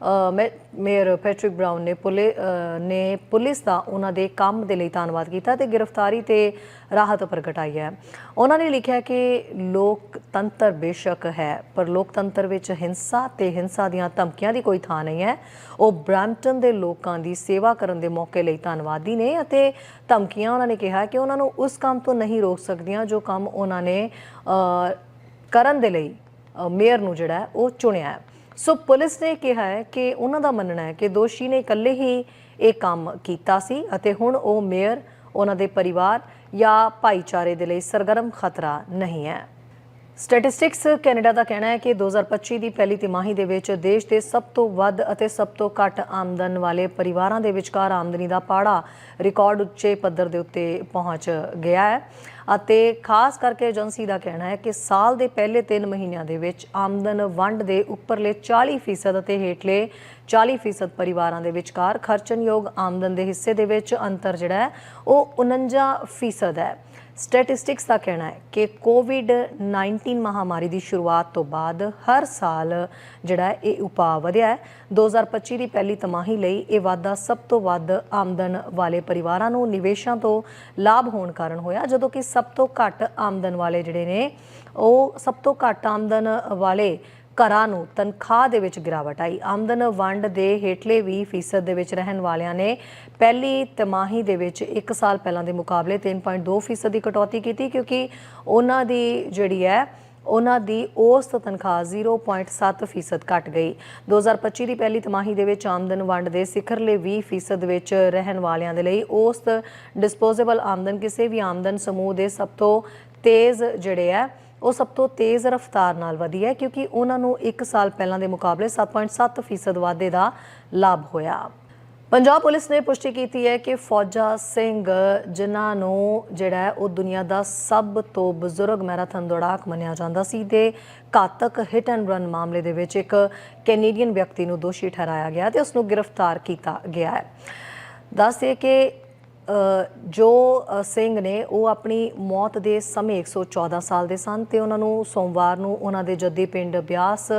ਮੇਅਰ ਪੈਟਰਿਕ ਬ੍ਰਾਊਨ ਨੇ ਪੁਲਿਸ ਨੇ ਪੁਲਿਸ ਦਾ ਉਹਨਾਂ ਦੇ ਕੰਮ ਦੇ ਲਈ ਧੰਨਵਾਦ ਕੀਤਾ ਤੇ ਗ੍ਰਿਫਤਾਰੀ ਤੇ ਰਾਹਤ ਪ੍ਰਗਟਾਈ ਹੈ। ਉਹਨਾਂ ਨੇ ਲਿਖਿਆ ਕਿ ਲੋਕਤੰਤਰ ਬੇਸ਼ੱਕ ਹੈ, ਪਰ ਲੋਕਤੰਤਰ ਵਿੱਚ ਹਿੰਸਾ ਤੇ ਹਿੰਸਾ ਦੀਆਂ ਧਮਕੀਆਂ ਦੀ ਕੋਈ ਥਾਂ ਨਹੀਂ ਹੈ। ਉਹ ਬ੍ਰੈਂਪਟਨ ਦੇ ਲੋਕਾਂ ਦੀ ਸੇਵਾ ਕਰਨ ਦੇ ਮੌਕੇ ਲਈ ਧੰਨਵਾਦੀ ਨੇ ਅਤੇ ਧਮਕੀਆਂ ਉਹਨਾਂ ਨੇ ਕਿਹਾ ਕਿ ਉਹਨਾਂ ਨੂੰ ਉਸ ਕੰਮ ਤੋਂ ਨਹੀਂ ਰੋਕ ਸਕਦੀਆਂ ਜੋ ਕੰਮ ਉਹਨਾਂ ਨੇ ਕਰਨ ਦੇ ਲਈ ਮੇਅਰ ਨੂੰ ਜਿਹੜਾ ਉਹ ਚੁਣਿਆ ਹੈ। ਸੋ ਪੁਲਿਸ ਨੇ ਕਿਹਾ ਹੈ ਕਿ ਉਹਨਾਂ ਦਾ ਮੰਨਣਾ ਹੈ ਕਿ ਦੋਸ਼ੀ ਨੇ ਇਕੱਲੇ ਹੀ ਇਹ ਕੰਮ ਕੀਤਾ ਸੀ ਅਤੇ ਹੁਣ ਉਹ ਮੇਅਰ, ਉਹਨਾਂ ਦੇ ਪਰਿਵਾਰ ਜਾਂ ਭਾਈਚਾਰੇ ਦੇ ਲਈ ਸਰਗਰਮ ਖਤਰਾ ਨਹੀਂ ਹੈ। ਸਟੈਟਿਸਟਿਕਸ ਕੈਨੇਡਾ ਦਾ ਕਹਿਣਾ ਹੈ ਕਿ 2025 ਦੀ ਪਹਿਲੀ ਤਿਮਾਹੀ ਦੇ ਵਿੱਚ ਦੇਸ਼ ਦੇ ਸਭ ਤੋਂ ਵੱਧ ਅਤੇ ਸਭ ਤੋਂ ਘੱਟ ਆਮਦਨ ਵਾਲੇ ਪਰਿਵਾਰਾਂ ਦੇ ਵਿਚਕਾਰ ਆਮਦਨੀ ਦਾ ਪਾੜਾ ਰਿਕਾਰਡ ਉੱਚੇ ਪੱਧਰ ਦੇ ਉੱਤੇ ਪਹੁੰਚ ਗਿਆ ਹੈ। ਅਤੇ ਖਾਸ ਕਰਕੇ ਏਜੰਸੀ ਦਾ ਕਹਿਣਾ ਹੈ ਕਿ ਸਾਲ ਦੇ ਪਹਿਲੇ 3 ਮਹੀਨਿਆਂ ਦੇ ਵਿੱਚ ਆਮਦਨ ਵੰਡ ਦੇ ਉੱਪਰਲੇ 40% ਅਤੇ ਹੇਠਲੇ 40% ਪਰਿਵਾਰਾਂ ਦੇ ਵਿਚਕਾਰ ਖਰਚਣਯੋਗ ਆਮਦਨ ਦੇ ਹਿੱਸੇ ਦੇ ਵਿੱਚ ਅੰਤਰ ਜਿਹੜਾ ਹੈ, ਉਹ 49% ਹੈ। ਸਟੈਟਿਸਟਿਕਸ ਦਾ ਕਹਿਣਾ ਹੈ ਕਿ ਕੋਵਿਡ-19 ਮਹਾਮਾਰੀ ਦੀ ਸ਼ੁਰੂਆਤ ਤੋਂ ਬਾਅਦ ਹਰ ਸਾਲ ਜਿਹੜਾ ਇਹ ਉਪਾਅ ਵਧਿਆ ਹੈ। 2025 ਦੀ ਪਹਿਲੀ ਤਮਾਹੀ ਲਈ ਇਹ ਵਾਧਾ ਸਭ ਤੋਂ ਵੱਧ ਆਮਦਨ ਵਾਲੇ ਪਰਿਵਾਰਾਂ ਨੂੰ ਨਿਵੇਸ਼ਾਂ ਤੋਂ ਲਾਭ ਹੋਣ ਕਾਰਨ ਹੋਇਆ, ਜਦੋਂ ਕਿ ਸਭ ਤੋਂ ਘੱਟ ਆਮਦਨ ਵਾਲੇ ਜਿਹੜੇ ਨੇ, ਉਹ ਸਭ ਤੋਂ ਘੱਟ ਆਮਦਨ ਵਾਲੇ ਘਰਾਂ ਨੂੰ ਤਨਖਾਹ ਦੇ ਵਿੱਚ ਗਿਰਾਵਟ ਆਈ। ਆਮਦਨ ਵੰਡ ਦੇ ਹੇਠਲੇ 20% ਦੇ ਵਿੱਚ ਰਹਿਣ ਵਾਲਿਆਂ ਨੇ ਪਹਿਲੀ ਤਿਮਾਹੀ ਦੇ ਵਿੱਚ 1 ਸਾਲ ਪਹਿਲਾਂ ਦੇ ਮੁਕਾਬਲੇ 3.2% ਦੀ ਕਟੌਤੀ ਕੀਤੀ ਕਿਉਂਕਿ ਉਹਨਾਂ ਦੀ ਜਿਹੜੀ ਹੈ, ਉਹਨਾਂ ਦੀ ਔਸਤ ਤਨਖਾਹ 0.7% ਘਟ ਗਈ। 2025 ਦੀ ਪਹਿਲੀ ਤਿਮਾਹੀ ਦੇ ਵਿੱਚ ਆਮਦਨ ਵੰਡ ਦੇ ਸਿਖਰਲੇ 20% ਵਿੱਚ ਰਹਿਣ ਵਾਲਿਆਂ ਦੇ ਲਈ ਔਸਤ ਡਿਸਪੋਜ਼ੇਬਲ ਆਮਦਨ ਕਿਸੇ ਵੀ ਆਮਦਨ ਸਮੂਹ ਦੇ ਸਭ ਤੋਂ ਤੇਜ਼ ਜਿਹੜੇ ਹੈ ਉਹ ਸਭ ਤੋਂ ਤੇਜ਼ ਰਫ਼ਤਾਰ ਨਾਲ ਵਧੀ ਹੈ ਕਿਉਂਕਿ ਉਹਨਾਂ ਨੂੰ 1 ਸਾਲ ਪਹਿਲਾਂ ਦੇ ਮੁਕਾਬਲੇ 7.7% ਵਾਧੇ ਦਾ ਲਾਭ ਹੋਇਆ। ਪੰਜਾਬ ਪੁਲਿਸ ਨੇ ਪੁਸ਼ਟੀ ਕੀਤੀ ਹੈ ਕਿ ਫੌਜਾ ਸਿੰਘ, ਜਿਨ੍ਹਾਂ ਨੂੰ ਜਿਹੜਾ ਉਹ ਦੁਨੀਆ ਦਾ ਸਭ ਤੋਂ ਬਜ਼ੁਰਗ ਮੈਰਾਥਨ ਦੌੜਾਕ ਮੰਨਿਆ ਜਾਂਦਾ ਸੀ ਤੇ ਘਾਤਕ ਹਿਟ ਐਂਡ ਰਨ ਮਾਮਲੇ ਦੇ ਵਿੱਚ ਇੱਕ ਕੈਨੇਡੀਅਨ ਵਿਅਕਤੀ ਨੂੰ ਦੋਸ਼ੀ ਠਹਿਰਾਇਆ ਗਿਆ ਤੇ ਉਸ ਨੂੰ ਗ੍ਰਿਫਤਾਰ ਕੀਤਾ ਗਿਆ ਹੈ। ਦੱਸਦੇ ਕਿ ਜੋ ਸਿੰਘ ਨੇ, ਉਹ ਆਪਣੀ ਮੌਤ ਦੇ ਸਮੇਂ 114 ਸਾਲ ਦੇ ਸਨ ਤੇ ਉਹਨਾਂ ਨੂੰ ਸੋਮਵਾਰ ਨੂੰ ਉਹਨਾਂ ਦੇ ਜੱਦੀ ਪਿੰਡ ਬਿਆਸ,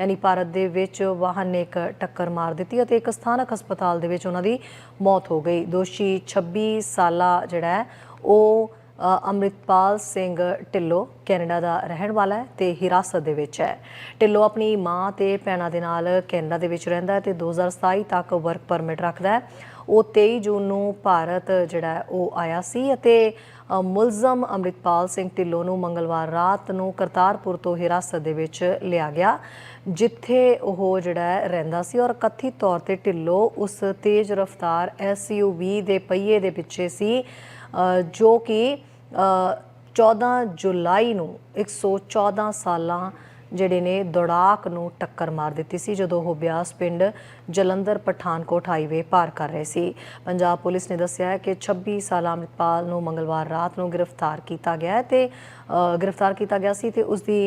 ਯਾਨੀ ਭਾਰਤ ਦੇ ਵਿੱਚ ਵਾਹਨ ਨੇ ਇੱਕ ਟੱਕਰ ਮਾਰ ਦਿੱਤੀ ਅਤੇ ਇੱਕ ਸਥਾਨਕ ਹਸਪਤਾਲ ਦੇ ਵਿੱਚ ਉਹਨਾਂ ਦੀ ਮੌਤ ਹੋ ਗਈ। ਦੋਸ਼ੀ 26 ਸਾਲਾ ਜਿਹੜਾ ਹੈ, ਉਹ ਅੰਮ੍ਰਿਤਪਾਲ ਸਿੰਘ ਢਿੱਲੋਂ ਕੈਨੇਡਾ ਦਾ ਰਹਿਣ ਵਾਲਾ ਹੈ ਤੇ ਹਿਰਾਸਤ ਦੇ ਵਿੱਚ ਹੈ। ਢਿੱਲੋਂ ਆਪਣੀ ਮਾਂ ਤੇ ਭੈਣਾਂ ਦੇ ਨਾਲ ਕੈਨੇਡਾ ਦੇ ਵਿੱਚ ਰਹਿੰਦਾ ਹੈ ਤੇ 2027 ਤੱਕ ਵਰਕ ਪਰਮਿਟ ਰੱਖਦਾ ਹੈ। ਉਹ 23 ਜੂਨ ਨੂੰ ਭਾਰਤ ਜਿਹੜਾ ਉਹ ਆਇਆ ਸੀ ਅਤੇ ਮੁਲਜ਼ਮ ਅੰਮ੍ਰਿਤਪਾਲ ਸਿੰਘ ਢਿੱਲੋਂ ਨੂੰ ਮੰਗਲਵਾਰ ਰਾਤ ਨੂੰ ਕਰਤਾਰਪੁਰ ਤੋਂ ਹਿਰਾਸਤ ਦੇ ਵਿੱਚ ਲਿਆ ਗਿਆ, ਜਿੱਥੇ ਉਹ ਜਿਹੜਾ ਰਹਿੰਦਾ ਸੀ ਔਰ ਕਥਿਤ ਤੌਰ ਤੇ ਢਿੱਲੋਂ ਉਸ ਤੇਜ਼ ਰਫ਼ਤਾਰ ਐਸਯੂਵੀ ਦੇ ਪਹੀਏ ਦੇ ਪਿੱਛੇ ਸੀ। ਜੋ ਕਿ ਅ, 14 ਜੁਲਾਈ ਨੂੰ 114 ਸਾਲਾਂ ਜਿਹੜੇ ਨੇ ਦੌੜਾਕ ਨੂੰ ਟੱਕਰ ਮਾਰ ਦਿੱਤੀ ਸੀ ਜਦੋਂ ਉਹ ਬਿਆਸ ਪਿੰਡ ਜਲੰਧਰ ਪਠਾਨਕੋਟ ਹਾਈਵੇ ਪਾਰ ਕਰ ਰਹੇ ਸੀ। ਪੰਜਾਬ ਪੁਲਿਸ ਨੇ ਦੱਸਿਆ ਹੈ ਕਿ 26 ਸਾਲਾ ਅੰਮ੍ਰਿਤਪਾਲ ਨੂੰ ਮੰਗਲਵਾਰ ਰਾਤ ਨੂੰ ਗ੍ਰਿਫਤਾਰ ਕੀਤਾ ਗਿਆ ਹੈ ਤੇ ਗ੍ਰਿਫਤਾਰ ਕੀਤਾ ਗਿਆ ਸੀ ਤੇ ਉਸ ਦੀ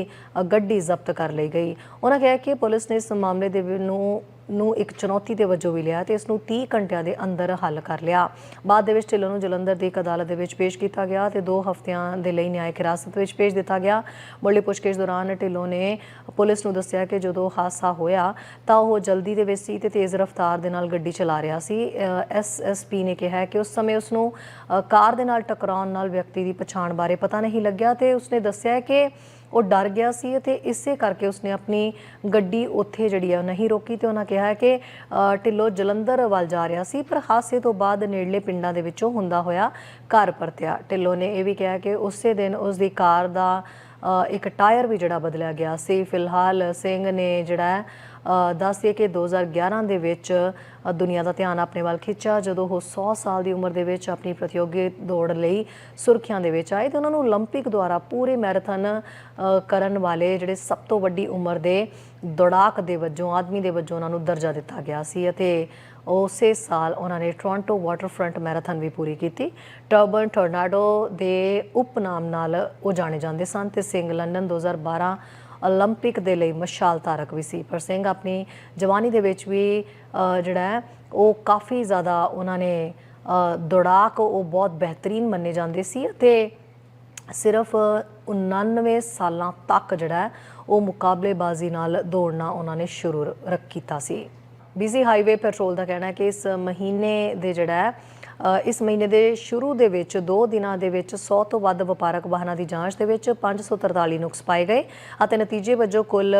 ਗੱਡੀ ਜ਼ਬਤ ਕਰ ਲਈ ਗਈ। ਉਹਨਾਂ ਕਿਹਾ ਕਿ ਪੁਲਿਸ ਨੇ ਇਸ ਮਾਮਲੇ ਦੇ ਨੂੰ ਨੂੰ ਇੱਕ ਚੁਣੌਤੀ ਦੇ ਵਜੋਂ ਵੀ ਲਿਆ ਤੇ ਇਸ ਨੂੰ 30 ਘੰਟਿਆਂ ਦੇ ਅੰਦਰ ਹੱਲ ਕਰ ਲਿਆ। ਬਾਅਦ ਦੇ ਵਿੱਚ ਢਿੱਲੋਂ ਨੂੰ ਜਲੰਧਰ ਦੀ ਇੱਕ ਅਦਾਲਤ ਦੇ ਵਿੱਚ ਪੇਸ਼ ਕੀਤਾ ਗਿਆ ਤੇ 2 ਹਫ਼ਤਿਆਂ ਦੇ ਲਈ ਨਿਆਇਕ ਹਿਰਾਸਤ ਵਿੱਚ ਭੇਜ ਦਿੱਤਾ ਗਿਆ। ਮੁੱਢਲੀ ਪੁੱਛਗਿੱਛ ਦੌਰਾਨ ਢਿੱਲੋਂ ਨੇ ਪੁਲਿਸ ਨੂੰ ਦੱਸਿਆ ਕਿ ਜਦੋਂ ਹਾਦਸਾ ਹੋਇਆ ਤਾਂ ਉਹ ਜਲਦੀ ਦੇ ਵਿੱਚ ਸੀ ਤੇ ਤੇਜ਼ ਰਫ਼ਤਾਰ ਦੇ ਨਾਲ ਗੱਡੀ ਚਲਾ ਰਿਹਾ ਸੀ। ਐਸਐਸਪੀ ਨੇ ਕਿਹਾ ਕਿ ਉਸ ਸਮੇਂ ਉਸ ਨੂੰ ਕਾਰ ਦੇ ਨਾਲ ਟਕਰਾਉਣ ਨਾਲ ਵਿਅਕਤੀ ਦੀ ਪਛਾਣ ਬਾਰੇ ਪਤਾ ਨਹੀਂ ਲੱਗਿਆ ਤੇ ਉਸਨੇ ਦੱਸਿਆ ਕਿ ਉਹ ਡਰ ਗਿਆ ਸੀ ਅਤੇ ਇਸੇ ਕਰਕੇ ਉਸਨੇ ਆਪਣੀ ਗੱਡੀ ਉੱਥੇ ਜਿਹੜੀ ਆ ਉਹ ਨਹੀਂ ਰੋਕੀ ਤੇ ਉਹਨਾਂ ਕਿਹਾ ਕਿ ਅ, ਢਿੱਲੋਂ ਜਲੰਧਰ ਵੱਲ ਜਾ ਰਿਹਾ ਸੀ ਪਰ ਹਾਦਸੇ ਤੋਂ ਬਾਅਦ ਨੇੜਲੇ ਪਿੰਡਾਂ ਦੇ ਵਿੱਚੋਂ ਹੁੰਦਾ ਹੋਇਆ ਘਰ ਪਰਤਿਆ। ਢਿੱਲੋਂ ਨੇ ਇਹ ਵੀ ਕਿਹਾ ਕਿ ਉਸੇ ਦਿਨ ਉਸ ਦੀ ਕਾਰ ਦਾ ਇੱਕ ਟਾਇਰ ਵੀ ਜਿਹੜਾ ਬਦਲਿਆ ਗਿਆ ਸੀ। ਫਿਲਹਾਲ ਸਿੰਘ ਨੇ ਜਿਹੜਾ ਹੈ, ਅ, ਦੱਸਿਆ ਕਿ 2011 ਦੇ ਵਿੱਚ ਦੁਨੀਆ ਦਾ ਧਿਆਨ ਆਪਣੇ ਵੱਲ ਖਿੱਚਿਆ ਜਦੋਂ ਉਹ 100 ਸਾਲ ਦੀ ਉਮਰ ਦੇ ਵਿੱਚ ਆਪਣੀ ਪ੍ਰਤੀਯੋਗੀ ਦੌੜ ਲਈ ਸੁਰਖੀਆਂ ਦੇ ਵਿੱਚ ਆਏ ਤੇ ਉਹਨਾਂ ਨੂੰ 올림픽 ਦੁਆਰਾ ਪੂਰੇ ਮੈਰਾਥਨ ਅ, ਕਰਨ ਵਾਲੇ ਜਿਹੜੇ ਸਭ ਤੋਂ ਵੱਡੀ ਉਮਰ ਦੇ ਦੌੜਾਕ ਦੇ ਵਜੋਂ ਆਦਮੀ ਦੇ ਵਜੋਂ ਉਹਨਾਂ ਨੂੰ ਦਰਜਾ ਦਿੱਤਾ ਗਿਆ ਸੀ ਅਤੇ ਉਸੇ ਸਾਲ ਉਹਨਾਂ ਨੇ ਟੋਰਾਂਟੋ ਵਾਟਰਫਰੰਟ ਮੈਰਾਥਨ ਵੀ ਪੂਰੀ ਕੀਤੀ ਟਰਬਨ ਟੋਰਨਾਡੋ ਦੇ ਉਪਨਾਮ ਨਾਲ ਉਹ ਜਾਣੇ ਜਾਂਦੇ ਸਨ ਤੇ ਸਿੰਘ ਲੰਡਨ 2012 올림픽 ਦੇ ਲਈ ਮਸ਼ਾਲ ਧਾਰਕ ਵੀ ਸੀ ਪਰ ਸਿੰਘ ਆਪਣੀ ਜਵਾਨੀ ਦੇ ਵਿੱਚ ਵੀ ਅ, ਜਿਹੜਾ ਹੈ ਉਹ ਕਾਫੀ ਜ਼ਿਆਦਾ ਉਹਨਾਂ ਨੇ ਅ, ਦੌੜਾਕ ਉਹ ਬਹੁਤ ਬਿਹਤਰੀਨ ਮੰਨੇ ਜਾਂਦੇ ਸੀ ਅਤੇ ਸਿਰਫ 99 ਸਾਲਾਂ ਤੱਕ ਜਿਹੜਾ ਹੈ ਉਹ ਮੁਕਾਬਲੇਬਾਜ਼ੀ ਨਾਲ ਦੌੜਨਾ ਉਹਨਾਂ ਨੇ ਸ਼ੁਰੂ ਰੱਖ ਕੀਤਾ ਸੀ ਬੀਜ਼ੀ ਹਾਈਵੇ ਪੈਟਰੋਲ ਦਾ ਕਹਿਣਾ ਹੈ ਕਿ ਇਸ ਮਹੀਨੇ ਦੇ ਜਿਹੜਾ ਹੈ ਅ, ਇਸ ਮਹੀਨੇ ਦੇ ਸ਼ੁਰੂ ਦੇ ਵਿੱਚ 2 ਦਿਨਾਂ ਦੇ ਵਿੱਚ 100 ਤੋਂ ਵੱਧ ਵਪਾਰਕ ਵਾਹਨਾਂ ਦੀ ਜਾਂਚ ਦੇ ਵਿੱਚ 543 ਨੁਕਸ ਪਾਏ ਗਏ ਅਤੇ ਨਤੀਜੇ ਵਜੋਂ ਕੁੱਲ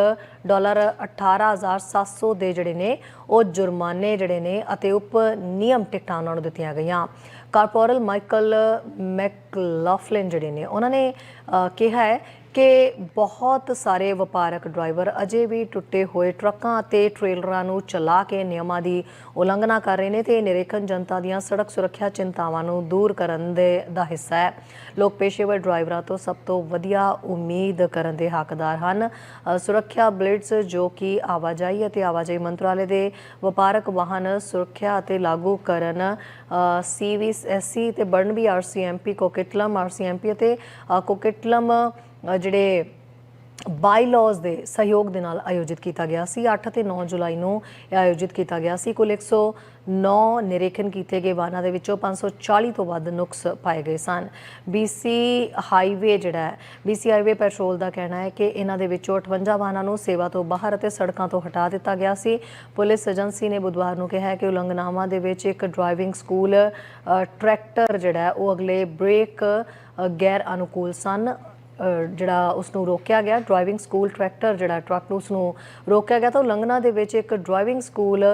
ਡਾਲਰ 18700 ਦੇ ਜਿਹੜੇ ਨੇ, ਉਹ ਜੁਰਮਾਨੇ ਜਿਹੜੇ ਨੇ ਅਤੇ ਉਪ ਨਿਯਮ ਟਿਕਟਾਂ ਉਹਨਾਂ ਨੂੰ ਦਿੱਤੀਆਂ ਗਈਆਂ। ਕਾਰਪੋਰਲ ਮਾਈਕਲ ਮੈਕਲਾਫਲਿਨ ਜਿਹੜੇ ਨੇ, ਉਹਨਾਂ ਨੇ ਕਿਹਾ ਹੈ ਕਿ ਬਹੁਤ ਸਾਰੇ ਵਪਾਰਕ ਡਰਾਈਵਰ ਅਜੇ ਵੀ ਟੁੱਟੇ ਹੋਏ ਟਰੱਕਾਂ ਅਤੇ ਟ੍ਰੇਲਰਾਂ ਨੂੰ ਚਲਾ ਕੇ ਨਿਯਮਾਂ ਦੀ ਉਲੰਘਣਾ ਕਰ ਰਹੇ ਨੇ ਤੇ ਨਿਰੇਖਣ ਜਨਤਾ ਦੀਆਂ ਸੜਕ ਸੁਰੱਖਿਆ ਚਿੰਤਾਵਾਂ ਨੂੰ ਦੂਰ ਕਰਨ ਦੇ ਦਾ ਹਿੱਸਾ ਹੈ। ਲੋਕ ਪੇਸ਼ੇਵਰ ਡਰਾਈਵਰਾਂ ਤੋਂ ਸਭ ਤੋਂ ਵਧੀਆ ਉਮੀਦ ਕਰਨ ਦੇ ਹੱਕਦਾਰ ਹਨ। ਸੁਰੱਖਿਆ ਬਲਿਟਸ ਜੋ ਕਿ ਆਵਾਜਾਈ ਅਤੇ ਆਵਾਜਾਈ ਮੰਤਰਾਲੇ ਦੇ ਵਪਾਰਕ ਵਾਹਨ ਸੁਰੱਖਿਆ ਅਤੇ ਲਾਗੂ ਕਰਨ ਸੀਵੀਐਸਸੀ ਤੇ ਬਰਨਬੀ ਆਰਸੀਐਮਪੀ ਕੋਕਿਟਲਮ ਆਰਸੀਐਮਪੀ ਅਤੇ ਅ, ਕੋਕਿਟਲਮ ਜਿਹੜੇ ਬਾਈਲਾਜ਼ ਦੇ ਸਹਿਯੋਗ ਦੇ ਨਾਲ ਆਯੋਜਿਤ ਕੀਤਾ ਗਿਆ ਸੀ। 8 ਤੇ 9 ਜੁਲਾਈ ਨੂੰ ਇਹ ਆਯੋਜਿਤ ਕੀਤਾ ਗਿਆ ਸੀ। ਕੁੱਲ 109 ਨਿਰੀਖਣ ਕੀਤੇ ਗਏ ਵਾਹਨਾਂ ਦੇ ਵਿੱਚੋਂ 540 ਤੋਂ ਵੱਧ ਨੁਕਸ ਪਾਏ ਗਏ ਸਨ। BC ਹਾਈਵੇ ਜਿਹੜਾ ਹੈ BC ਹਾਈਵੇ ਪੈਟਰੋਲ ਦਾ ਕਹਿਣਾ ਹੈ ਕਿ ਇਹਨਾਂ ਦੇ ਵਿੱਚੋਂ 58 ਵਾਹਨਾਂ ਨੂੰ ਸੇਵਾ ਤੋਂ ਬਾਹਰ ਅਤੇ ਸੜਕਾਂ ਤੋਂ ਹਟਾ ਦਿੱਤਾ ਗਿਆ ਸੀ। ਪੁਲਿਸ ਏਜੰਸੀ ਨੇ ਬੁੱਧਵਾਰ ਨੂੰ ਕਿਹਾ ਹੈ ਕਿ ਉਲੰਘਣਾਵਾਂ ਦੇ ਵਿੱਚ ਇੱਕ ਡਰਾਈਵਿੰਗ ਸਕੂਲ ਟਰੈਕਟਰ ਜਿਹੜਾ ਉਹ ਅਗਲੇ ਬ੍ਰੇਕ ਗੈਰ ਅਨੁਕੂਲ ਸਨ। ਜਿਹੜਾ ਉਸ ਨੂੰ ਰੋਕਿਆ ਗਿਆ ਡਰਾਈਵਿੰਗ ਸਕੂਲ ਟਰੈਕਟਰ ਜਿਹੜਾ ਟਰੱਕ ਨੂੰ ਉਸ ਨੂੰ ਰੋਕਿਆ ਗਿਆ ਤਾਂ ਉਲੰਘਣਾ ਦੇ ਵਿੱਚ ਇੱਕ ਡਰਾਈਵਿੰਗ ਸਕੂਲ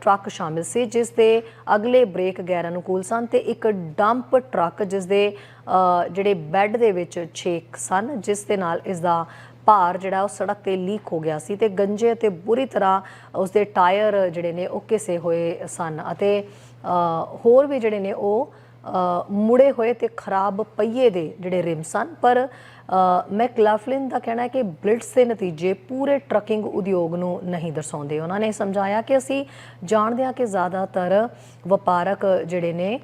ਟਰੱਕ ਸ਼ਾਮਿਲ ਸੀ ਜਿਸ ਦੇ ਅਗਲੇ ਬ੍ਰੇਕ ਗੈਰ ਅਨੁਕੂਲ ਸਨ ਤੇ ਇੱਕ ਡੰਪ ਟਰੱਕ ਜਿਸ ਦੇ ਜਿਹੜੇ ਬੈੱਡ ਦੇ ਵਿੱਚ ਛੇਕ ਸਨ, ਜਿਸ ਦੇ ਨਾਲ ਇਸ ਦਾ ਭਾਰ ਜਿਹੜਾ ਉਹ ਸੜਕ ਤੇ ਲੀਕ ਹੋ ਗਿਆ ਸੀ ਤੇ ਗੰਜੇ ਅਤੇ ਬੁਰੀ ਤਰ੍ਹਾਂ ਉਸ ਦੇ ਟਾਇਰ ਜਿਹੜੇ ਨੇ ਉਹ ਘਿਸੇ ਹੋਏ ਸਨ ਅਤੇ ਹੋਰ ਵੀ ਜਿਹੜੇ ਨੇ ਉਹ ਮੁੜੇ ਹੋਏ ਤੇ ਖਰਾਬ ਪਹੀਏ ਦੇ ਜਿਹੜੇ ਰਿਮ ਸਨ। ਪਰ ਅ, ਮੈਕਲਾਫਲਿਨ ਦਾ ਕਹਿਣਾ ਹੈ ਕਿ ਬਲਿਟਸ ਦੇ ਨਤੀਜੇ ਪੂਰੇ ਟਰੱਕਿੰਗ ਉਦਯੋਗ ਨੂੰ ਨਹੀਂ ਦਰਸਾਉਂਦੇ। ਉਹਨਾਂ ਨੇ ਸਮਝਾਇਆ ਕਿ ਅਸੀਂ ਜਾਣਦੇ ਹਾਂ ਕਿ ਜ਼ਿਆਦਾਤਰ ਵਪਾਰਕ ਜਿਹੜੇ ਨੇ